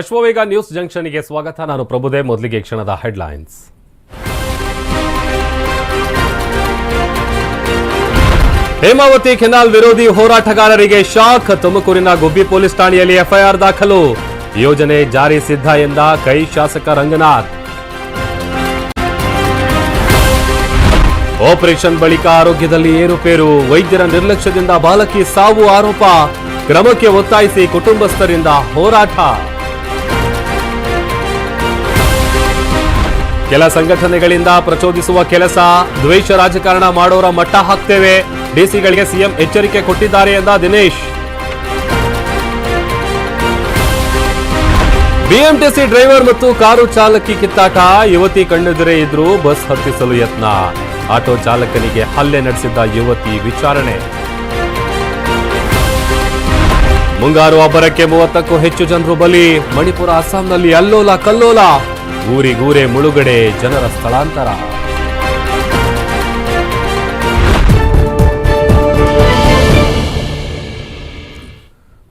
Ashwavega news ಜಂಕ್ಷನ್ಗೆ ಸ್ವಾಗತ. ನಾನು ಪ್ರಭುದೇ, ಮೊದಲಿಗೆ ಕ್ಷಣದ ಹೆಡ್ಲೈನ್ಸ್. ಹೇಮಾವತಿ ಕೆನಾಲ್ ವಿರೋಧಿ ಹೋರಾಟಗಾರರಿಗೆ ಶಾಕ್. ತುಮಕೂರಿನ ಗುಬ್ಬಿ ಪೊಲೀಸ್ ಠಾಣೆಯಲ್ಲಿ ಎಫ್ಐಆರ್ ದಾಖಲು. ಯೋಜನೆ ಜಾರಿ ಸಿದ್ಧ ಎಂದ ಕೈ ಶಾಸಕ ರಂಗನಾಥ್. ಆಪರೇಷನ್ ಬಳಿಕ ಆರೋಗ್ಯದಲ್ಲಿ ಏರುಪೇರು. ವೈದ್ಯರ ನಿರ್ಲಕ್ಷ್ಯದಿಂದ ಬಾಲಕಿ ಸಾವು ಆರೋಪ. ಕ್ರಮಕ್ಕೆ ಒತ್ತಾಯಿಸಿ ಕುಟುಂಬಸ್ಥರಿಂದ ಹೋರಾಟ. ಕೆಲ ಸಂಘಟನೆಗಳಿಂದ ಪ್ರಚೋದಿಸುವ ಕೆಲಸ ದ್ವೇಷ ರಾಜಕಾರಣ ಮಾಡೋರ ಮಟ್ಟ ಹಾಕ್ತೇವೆ. ಡಿಸಿಗಳಿಗೆ ಸಿಎಂ ಎಚ್ಚರಿಕೆ ಕೊಟ್ಟಿದ್ದಾರೆ ಎಂದ ದಿನೇಶ್. ಬಿಎಂಟಿಸಿ ಡ್ರೈವರ್ ಮತ್ತು ಕಾರು ಚಾಲಕಿ ಕಿತ್ತಾಟ, ಯುವತಿ ಕಣ್ಣೆದುರೇ ಇದ್ರು ಬಸ್ ಹತ್ತಿಸಲು ಯತ್ನ. ಆಟೋ ಚಾಲಕನಿಗೆ ಹಲ್ಲೆ ನಡೆಸಿದ್ದ ಯುವತಿ ವಿಚಾರಣೆ. ಮುಂಗಾರು ಅಬ್ಬರಕ್ಕೆ ಮೂವತ್ತಕ್ಕೂ ಹೆಚ್ಚು ಜನರು ಬಲಿ. ಮಣಿಪುರ, ಅಸ್ಸಾಂನಲ್ಲಿ ಅಲ್ಲೋಲ ಕಲ್ಲೋಲ. ಊರಿಗೂರೇ ಮುಳುಗಡೆ ಜನರ ಸ್ಥಳಾಂತರ.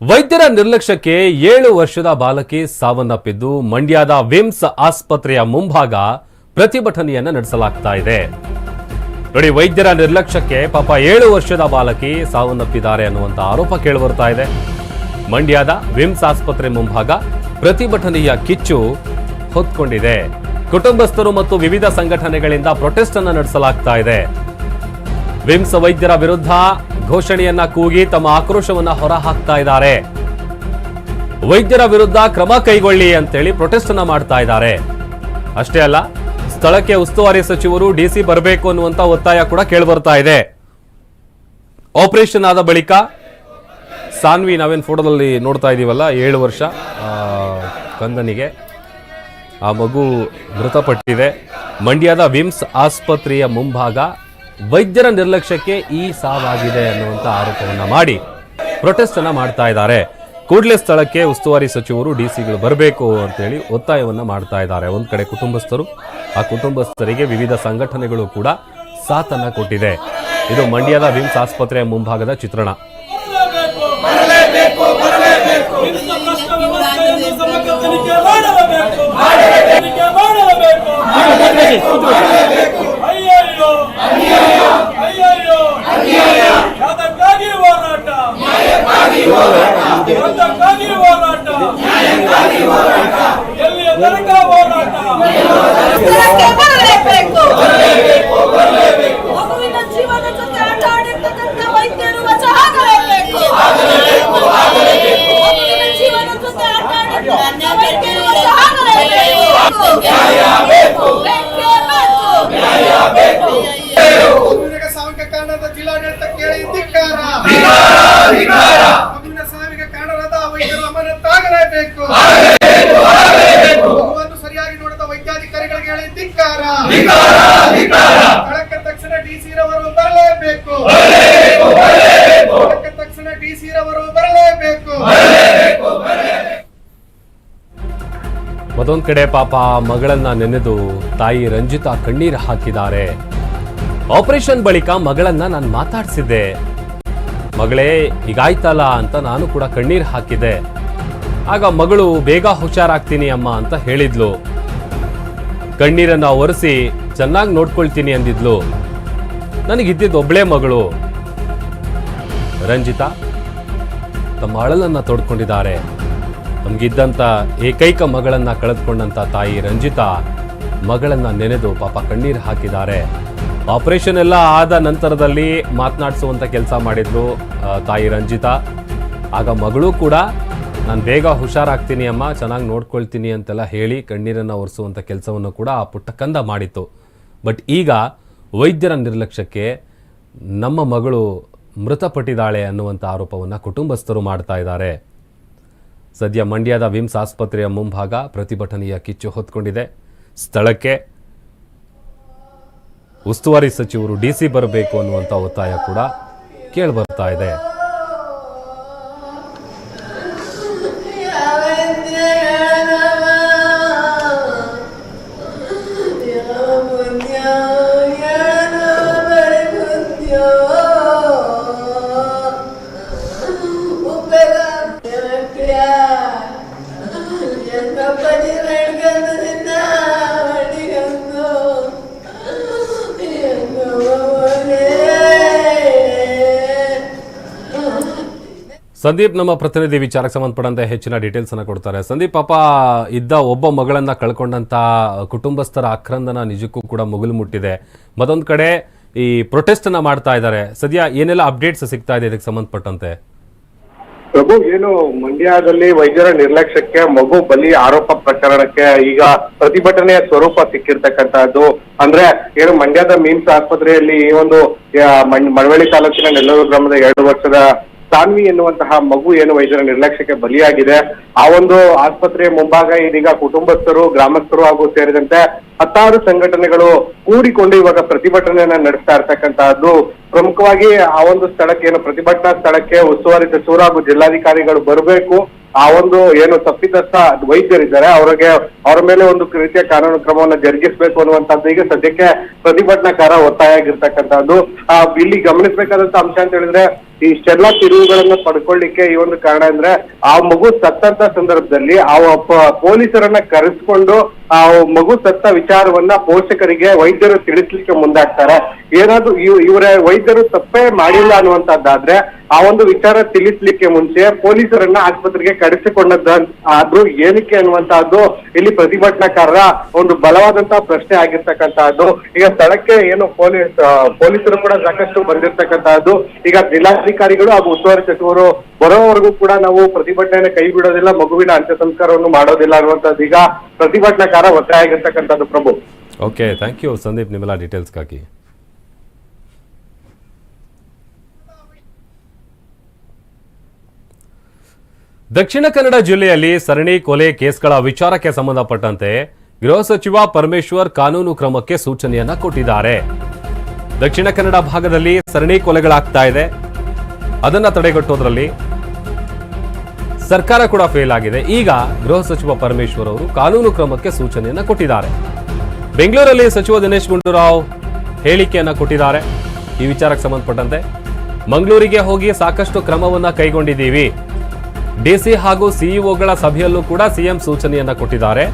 ವೈದ್ಯರ ನಿರ್ಲಕ್ಷ್ಯಕ್ಕೆ ಏಳು ವರ್ಷದ ಬಾಲಕಿ ಸಾವನ್ನಪ್ಪಿದ್ದು, ಮಂಡ್ಯದ ವಿಮ್ಸ್ ಆಸ್ಪತ್ರೆಯ ಮುಂಭಾಗ ಪ್ರತಿಭಟನೆಯನ್ನು ನಡೆಸಲಾಗ್ತಾ ಇದೆ. ನೋಡಿ, ವೈದ್ಯರ ನಿರ್ಲಕ್ಷ್ಯಕ್ಕೆ ಪಾಪ ಏಳು ವರ್ಷದ ಬಾಲಕಿ ಸಾವನ್ನಪ್ಪಿದ್ದಾರೆ ಅನ್ನುವಂತ ಆರೋಪ ಕೇಳಿಬರ್ತಾ ಇದೆ. ಮಂಡ್ಯದ ವಿಮ್ಸ್ ಆಸ್ಪತ್ರೆ ಮುಂಭಾಗ ಪ್ರತಿಭಟನೆಯ ಕಿಚ್ಚು ಹೊತ್ಕೊಂಡಿದೆ. ಕುಟುಂಬಸ್ಥರು ಮತ್ತು ವಿವಿಧ ಸಂಘಟನೆಗಳಿಂದ ಪ್ರೊಟೆಸ್ಟ್ ಅನ್ನು ನಡೆಸಲಾಗ್ತಾ ಇದೆ. ವಿಮ್ಸ್ ವೈದ್ಯರ ವಿರುದ್ಧ ಘೋಷಣೆಯನ್ನ ಕೂಗಿ ತಮ್ಮ ಆಕ್ರೋಶವನ್ನ ಹೊರಹಾಕ್ತಾ ಇದ್ದಾರೆ. ವೈದ್ಯರ ವಿರುದ್ಧ ಕ್ರಮ ಕೈಗೊಳ್ಳಿ ಅಂತೇಳಿ ಪ್ರೊಟೆಸ್ಟ್ ಅನ್ನ ಮಾಡ್ತಾ ಇದ್ದಾರೆ. ಅಷ್ಟೇ ಅಲ್ಲ, ಸ್ಥಳಕ್ಕೆ ಉಸ್ತುವಾರಿ ಸಚಿವರು ಡಿಸಿ ಬರಬೇಕು ಅನ್ನುವಂತ ಒತ್ತಾಯ ಕೂಡ ಕೇಳಿಬರ್ತಾ ಇದೆ. ಆಪರೇಷನ್ ಆದ ಬಳಿಕ ಸಾನ್ವಿ ನಾವೇನು ಫೋಟೋದಲ್ಲಿ ನೋಡ್ತಾ ಇದೀವಲ್ಲ, ಏಳು ವರ್ಷ ಕಂದನಿಗೆ ಆ ಮಗು ಮೃತಪಟ್ಟಿದೆ. ಮಂಡ್ಯದ ವಿಮ್ಸ್ ಆಸ್ಪತ್ರೆಯ ಮುಂಭಾಗ ವೈದ್ಯರ ನಿರ್ಲಕ್ಷ್ಯಕ್ಕೆ ಈ ಸಾವಾಗಿದೆ ಅನ್ನುವಂಥ ಆರೋಪವನ್ನು ಮಾಡಿ ಪ್ರೊಟೆಸ್ಟ್ ಅನ್ನ ಮಾಡ್ತಾ ಇದ್ದಾರೆ. ಕೂಡಲೇ ಸ್ಥಳಕ್ಕೆ ಉಸ್ತುವಾರಿ ಸಚಿವರು ಡಿ ಸಿಗಳು ಬರಬೇಕು ಅಂತೇಳಿ ಒತ್ತಾಯವನ್ನು ಮಾಡ್ತಾ ಇದ್ದಾರೆ. ಒಂದ್ ಕಡೆ ಕುಟುಂಬಸ್ಥರು, ಆ ಕುಟುಂಬಸ್ಥರಿಗೆ ವಿವಿಧ ಸಂಘಟನೆಗಳು ಕೂಡ ಸಾಥನ್ನ ಕೊಟ್ಟಿದೆ. ಇದು ಮಂಡ್ಯದ ವಿಮ್ಸ್ ಆಸ್ಪತ್ರೆಯ ಮುಂಭಾಗದ ಚಿತ್ರಣ ಇಂಥ ಪ್ರಶ್ನೆ ವ್ಯವಸ್ಥೆಯನ್ನು ಸಮಗ್ರ ತನಿಖೆ ಮಾಡಲೇಬೇಕು ತನಿಖೆ ಮಾಡಲೇಬೇಕು ಅಯ್ಯಯ್ಯೋ ಅಯ್ಯಯ್ಯೋ ಅದಕ್ಕಾಗಿ ಹೋರಾಟ ಅದಕ್ಕಾಗಿ ಹೋರಾಟ ಎಲ್ಲಿಯ ತನಕ ಹೋರಾಟ ಸ್ಥಳಕ್ಕೆ ಬರಲೇಬೇಕು ಮಗುವಿನ ಜೀವನ ಜೊತೆ ಆಟ ಆಡಿರ್ತಕ್ಕಂಥ ವೈದ್ಯರು ವಜಾ ಆಗಲೇಬೇಕು ಮಗುವಿನ ಜೀವನ ಜೊತೆ ಆಟ ಆಡಿರ್ತಕ್ಕಂಥ ವೈದ್ಯರು ವಜಾ ಆಗಲೇಬೇಕು ಬೇಕೇ ಬೇಕು ಮಗುವಿನ ಸಾವಿಗೆ ಕಾರಣದ ಜಿಲ್ಲಾಡಳಿತ ಕೇಳಿ ಧಿಕ್ಕಾರ ಮಗುವಿನ ಸಾವಿಗೆ ಕಾರಣದ ವೈದ್ಯರು ಅಮಾನತಾಗಲೇಬೇಕು ಮಗುವನ್ನು ಸರಿಯಾಗಿ ನೋಡಿದ ವೈದ್ಯಾಧಿಕಾರಿಗಳಿಗೆ ಹೇಳಿ ಧಿಕ್ಕಾರ ಸ್ಥಳಕ್ಕೆ ತಕ್ಷಣ ಡಿಸಿ ರವರು ಬರಲೇಬೇಕು ಸ್ಥಳಕ್ಕೆ ತಕ್ಷಣ ಡಿಸಿ ರವರು ಬರಲೇಬೇಕು ಮತ್ತೊಂದ್ ಕಡೆ ಪಾಪ ಮಗಳನ್ನ ನೆನೆದು ತಾಯಿ ರಂಜಿತಾ ಕಣ್ಣೀರು ಹಾಕಿದ್ದಾರೆ. ಆಪರೇಷನ್ ಬಳಿಕ ಮಗಳನ್ನ ನಾನು ಮಾತಾಡಿಸಿದ್ದೆ. ಮಗಳೇ, ಹೀಗಾಯ್ತಲ್ಲ ಅಂತ ನಾನು ಕೂಡ ಕಣ್ಣೀರು ಹಾಕಿದೆ ಆಗ ಮಗಳು, ಬೇಗ ಹುಷಾರಾಗ್ತೀನಿ ಅಮ್ಮ ಅಂತ ಹೇಳಿದ್ಲು. ಕಣ್ಣೀರನ್ನ ಒರೆಸಿ ಚೆನ್ನಾಗಿ ನೋಡ್ಕೊಳ್ತೀನಿ ಅಂದಿದ್ಲು. ನನಗಿದ್ದಿದ್ದು ಒಬ್ಳೇ ಮಗಳು. ರಂಜಿತಾ, ತಮ್ಮ ಅಳಲನ್ನ ತೋಡ್ಕೊಂಡಿದ್ದಾರೆ. ನಮ್ಗಿದ್ದಂತ ಏಕೈಕ ಮಗಳನ್ನು ಕಳೆದುಕೊಂಡಂಥ ತಾಯಿ ರಂಜಿತಾ ಮಗಳನ್ನು ನೆನೆದು ಪಾಪ ಕಣ್ಣೀರು ಹಾಕಿದ್ದಾರೆ. ಆಪರೇಷನ್ ಎಲ್ಲ ಆದ ನಂತರದಲ್ಲಿ ಮಾತನಾಡಿಸುವಂಥ ಕೆಲಸ ಮಾಡಿದ್ಲು ತಾಯಿ ರಂಜಿತಾ. ಆಗ ಮಗಳು ಕೂಡ, ನಾನು ಬೇಗ ಹುಷಾರಾಗ್ತೀನಿ ಅಮ್ಮ, ಚೆನ್ನಾಗಿ ನೋಡ್ಕೊಳ್ತೀನಿ ಅಂತೆಲ್ಲ ಹೇಳಿ ಕಣ್ಣೀರನ್ನು ಒರೆಸುವಂಥ ಕೆಲಸವನ್ನು ಕೂಡ ಆ ಪುಟ್ಟ ಕಂದ ಮಾಡಿತ್ತು. ಬಟ್ ಈಗ ವೈದ್ಯರ ನಿರ್ಲಕ್ಷ್ಯಕ್ಕೆ ನಮ್ಮ ಮಗಳು ಮೃತಪಟ್ಟಿದ್ದಾಳೆ ಅನ್ನುವಂಥ ಆರೋಪವನ್ನು ಕುಟುಂಬಸ್ಥರು ಮಾಡ್ತಾ ಇದ್ದಾರೆ. ಸದ್ಯ ಮಂಡ್ಯದ ವಿಮ್ಸ್ ಆಸ್ಪತ್ರೆಯ ಮುಂಭಾಗ ಪ್ರತಿಭಟನೆಯ ಕಿಚ್ಚು ಹೊತ್ಕೊಂಡಿದೆ. ಸ್ಥಳಕ್ಕೆ ಉಸ್ತುವಾರಿ ಸಚಿವರು ಡಿಸಿ ಬರಬೇಕು ಅನ್ನುವಂಥ ಒತ್ತಾಯ ಕೂಡ ಕೇಳಿಬರ್ತಾ ಇದೆ. ಸಂದೀಪ್ ನಮ್ಮ ಪ್ರತಿನಿಧಿ, ವಿಚಾರಕ್ಕೆ ಸಂಬಂಧಪಟ್ಟಂತೆ ಹೆಚ್ಚಿನ ಡೀಟೇಲ್ಸ್ ಅನ್ನ ಕೊಡ್ತಾರೆ. ಸಂದೀಪ್, ಪಾಪ ಇದ್ದ ಒಬ್ಬ ಮಗಳನ್ನ ಕಳ್ಕೊಂಡಂತ ಕುಟುಂಬಸ್ಥರ ಆಕ್ರಂದನ ನಿಜಕ್ಕೂ ಕೂಡ ಮುಗಿಲು ಮುಟ್ಟಿದೆ. ಮತ್ತೊಂದು ಕಡೆ ಈ ಪ್ರೊಟೆಸ್ಟ್ ಅನ್ನ ಮಾಡ್ತಾ ಇದ್ದಾರೆ. ಸದ್ಯ ಏನೆಲ್ಲ ಅಪ್ಡೇಟ್ಸ್ ಸಿಗ್ತಾ ಇದೆ ಇದಕ್ಕೆ ಸಂಬಂಧಪಟ್ಟಂತೆ? ಪ್ರಭು, ಏನು ಮಂಡ್ಯದಲ್ಲಿ ವೈದ್ಯರ ನಿರ್ಲಕ್ಷ್ಯಕ್ಕೆ, ಮಗು ಬಲಿ ಆರೋಪ ಪ್ರಕರಣಕ್ಕೆ ಈಗ ಪ್ರತಿಭಟನೆಯ ಸ್ವರೂಪ ಸಿಕ್ಕಿರ್ತಕ್ಕಂತಹದ್ದು ಅಂದ್ರೆ ಏನು ಮಂಡ್ಯದ ಮೀಮ್ಸ್ ಆಸ್ಪತ್ರೆಯಲ್ಲಿ ಈ ಒಂದು ಮಳವಳ್ಳಿ ತಾಲೂಕಿನ ನೆಲ್ಲೂರು ಗ್ರಾಮದ ಎರಡು ವರ್ಷದ ಸಾನ್ವಿ ಎನ್ನುವಂತಹ ಮಗು ಏನು ವೈದ್ಯರ ನಿರ್ಲಕ್ಷ್ಯಕ್ಕೆ ಬಲಿಯಾಗಿದೆ? ಆ ಒಂದು ಆಸ್ಪತ್ರೆಯ ಮುಂಭಾಗ ಇದೀಗ ಕುಟುಂಬಸ್ಥರು, ಗ್ರಾಮಸ್ಥರು ಹಾಗೂ ಸೇರಿದಂತೆ ಹತ್ತಾರು ಸಂಘಟನೆಗಳು ಕೂಡಿಕೊಂಡು ಇವಾಗ ಪ್ರತಿಭಟನೆಯನ್ನ ನಡೆಸ್ತಾ ಇರ್ತಕ್ಕಂತಹದ್ದು. ಪ್ರಮುಖವಾಗಿ ಆ ಒಂದು ಸ್ಥಳಕ್ಕೆ ಏನು ಪ್ರತಿಭಟನಾ ಸ್ಥಳಕ್ಕೆ ಉಸ್ತುವಾರಿ ಸಚಿವರು ಹಾಗೂ ಜಿಲ್ಲಾಧಿಕಾರಿಗಳು ಬರಬೇಕು. ಆ ಒಂದು ಏನು ತಪ್ಪಿತಸ್ಥ ವೈದ್ಯರಿದ್ದಾರೆ, ಅವರಿಗೆ ಅವರ ಮೇಲೆ ಒಂದು ರೀತಿಯ ಕಾನೂನು ಕ್ರಮವನ್ನು ಜರುಗಿಸಬೇಕು ಅನ್ನುವಂಥದ್ದು ಈಗ ಸದ್ಯಕ್ಕೆ ಪ್ರತಿಭಟನಾಕಾರ ಒತ್ತಾಯ ಆಗಿರ್ತಕ್ಕಂಥದ್ದು ಇಲ್ಲಿ ಗಮನಿಸಬೇಕಾದಂತ ಅಂಶ ಅಂತ ಹೇಳಿದ್ರೆ ಇಷ್ಟೆಲ್ಲ ತಿರುವುಗಳನ್ನ ಪಡ್ಕೊಳ್ಳಿಕ್ಕೆ ಈ ಒಂದು ಕಾರಣ ಅಂದ್ರೆ ಆ ಮಗು ಸತ್ತಂತ ಸಂದರ್ಭದಲ್ಲಿ ಆ ಪೊಲೀಸರನ್ನ ಕರೆಸ್ಕೊಂಡು ಆ ಮಗು ಸತ್ತ ವಿಚಾರವನ್ನ ಪೋಷಕರಿಗೆ, ವೈದ್ಯರು ತಿಳಿಸ್ಲಿಕ್ಕೆ ಮುಂದಾಗ್ತಾರೆ. ಏನಾದ್ರು ಇವ್- ಇವರ ವೈದ್ಯರು ತಪ್ಪೇ ಮಾಡಿಲ್ಲ ಅನ್ನುವಂತದ್ದಾದ್ರೆ ಆ ಒಂದು ವಿಚಾರ ತಿಳಿಸ್ಲಿಕ್ಕೆ ಮುಂಚೆ ಪೊಲೀಸರನ್ನ ಆಸ್ಪತ್ರೆಗೆ ಕರೆಸಿಕೊಂಡದ್ದ ಆದ್ರೂ ಏನಕ್ಕೆ ಅನ್ನುವಂತಹದ್ದು ಇಲ್ಲಿ ಪ್ರತಿಭಟನಾಕಾರರ ಒಂದು ಬಲವಾದಂತಹ ಪ್ರಶ್ನೆ ಆಗಿರ್ತಕ್ಕಂತಹದ್ದು. ಈಗ ಸ್ಥಳಕ್ಕೆ ಏನು ಪೊಲೀಸ್ ಪೊಲೀಸರು ಕೂಡ ಸಾಕಷ್ಟು ಬಂದಿರ್ತಕ್ಕಂತಹದ್ದು. ಈಗ ಜಿಲ್ಲಾಧಿಕಾರಿಗಳು ಹಾಗೂ ಉಸ್ತುವಾರಿ ಸಚಿವರು ಬರೋವರೆಗೂ ಕೂಡ ನಾವು ಪ್ರತಿಭಟನೆಯನ್ನು ಕೈ ಬಿಡೋದಿಲ್ಲ, ಮಗುವಿನ ಅಂತ್ಯ ಸಂಸ್ಕಾರವನ್ನು ಮಾಡೋದಿಲ್ಲ ಅನ್ನುವಂಥದ್ದು ಈಗ ಪ್ರತಿಭಟನಾಕಾರ ಒತ್ತಾಯ Prabhu. Okay thank you Sandeep, ನಿಮ್ಮೆಲ್ಲ ಡೀಟೇಲ್ಸ್ಗಾಗಿ ದಕ್ಷಿಣ ಕನ್ನಡ ಜಿಲ್ಲೆಯಲ್ಲಿ ಸರಣಿ ಕೊಲೆ ಕೇಸ್ಗಳ ವಿಚಾರಕ್ಕೆ ಸಂಬಂಧಪಟ್ಟಂತೆ ಗೃಹ ಸಚಿವ ಪರಮೇಶ್ವರ್ ಕಾನೂನು ಕ್ರಮಕ್ಕೆ ಸೂಚನೆಯನ್ನ ಕೊಟ್ಟಿದ್ದಾರೆ. ದಕ್ಷಿಣ ಕನ್ನಡ ಭಾಗದಲ್ಲಿ ಸರಣಿ ಕೊಲೆಗಳಾಗ್ತಾ ಇದೆ. ಅದನ್ನ ತಡೆಗಟ್ಟೋದ್ರಲ್ಲಿ ಸರ್ಕಾರ ಕೂಡ ಫೇಲ್ ಆಗಿದೆ. ಈಗ ಗೃಹ ಸಚಿವ ಪರಮೇಶ್ವರ್ ಅವರು ಕಾನೂನು ಕ್ರಮಕ್ಕೆ ಸೂಚನೆಯನ್ನ ಕೊಟ್ಟಿದ್ದಾರೆ. ಬೆಂಗಳೂರಲ್ಲಿ ಸಚಿವ ದಿನೇಶ್ ಗುಂಡೂರಾವ್ ಹೇಳಿಕೆಯನ್ನ ಕೊಟ್ಟಿದ್ದಾರೆ. ಈ ವಿಚಾರಕ್ಕೆ ಸಂಬಂಧಪಟ್ಟಂತೆ ಮಂಗಳೂರಿಗೆ ಹೋಗಿ ಸಾಕಷ್ಟು ಕ್ರಮವನ್ನ ಕೈಗೊಂಡಿದ್ದೀವಿ. ಡಿಸಿ ಹಾಗೂ ಸಿಇಒಗಳ ಸಭೆಯಲ್ಲೂ ಕೂಡ ಸಿಎಂ ಸೂಚನೆಯನ್ನ ಕೊಟ್ಟಿದ್ದಾರೆ.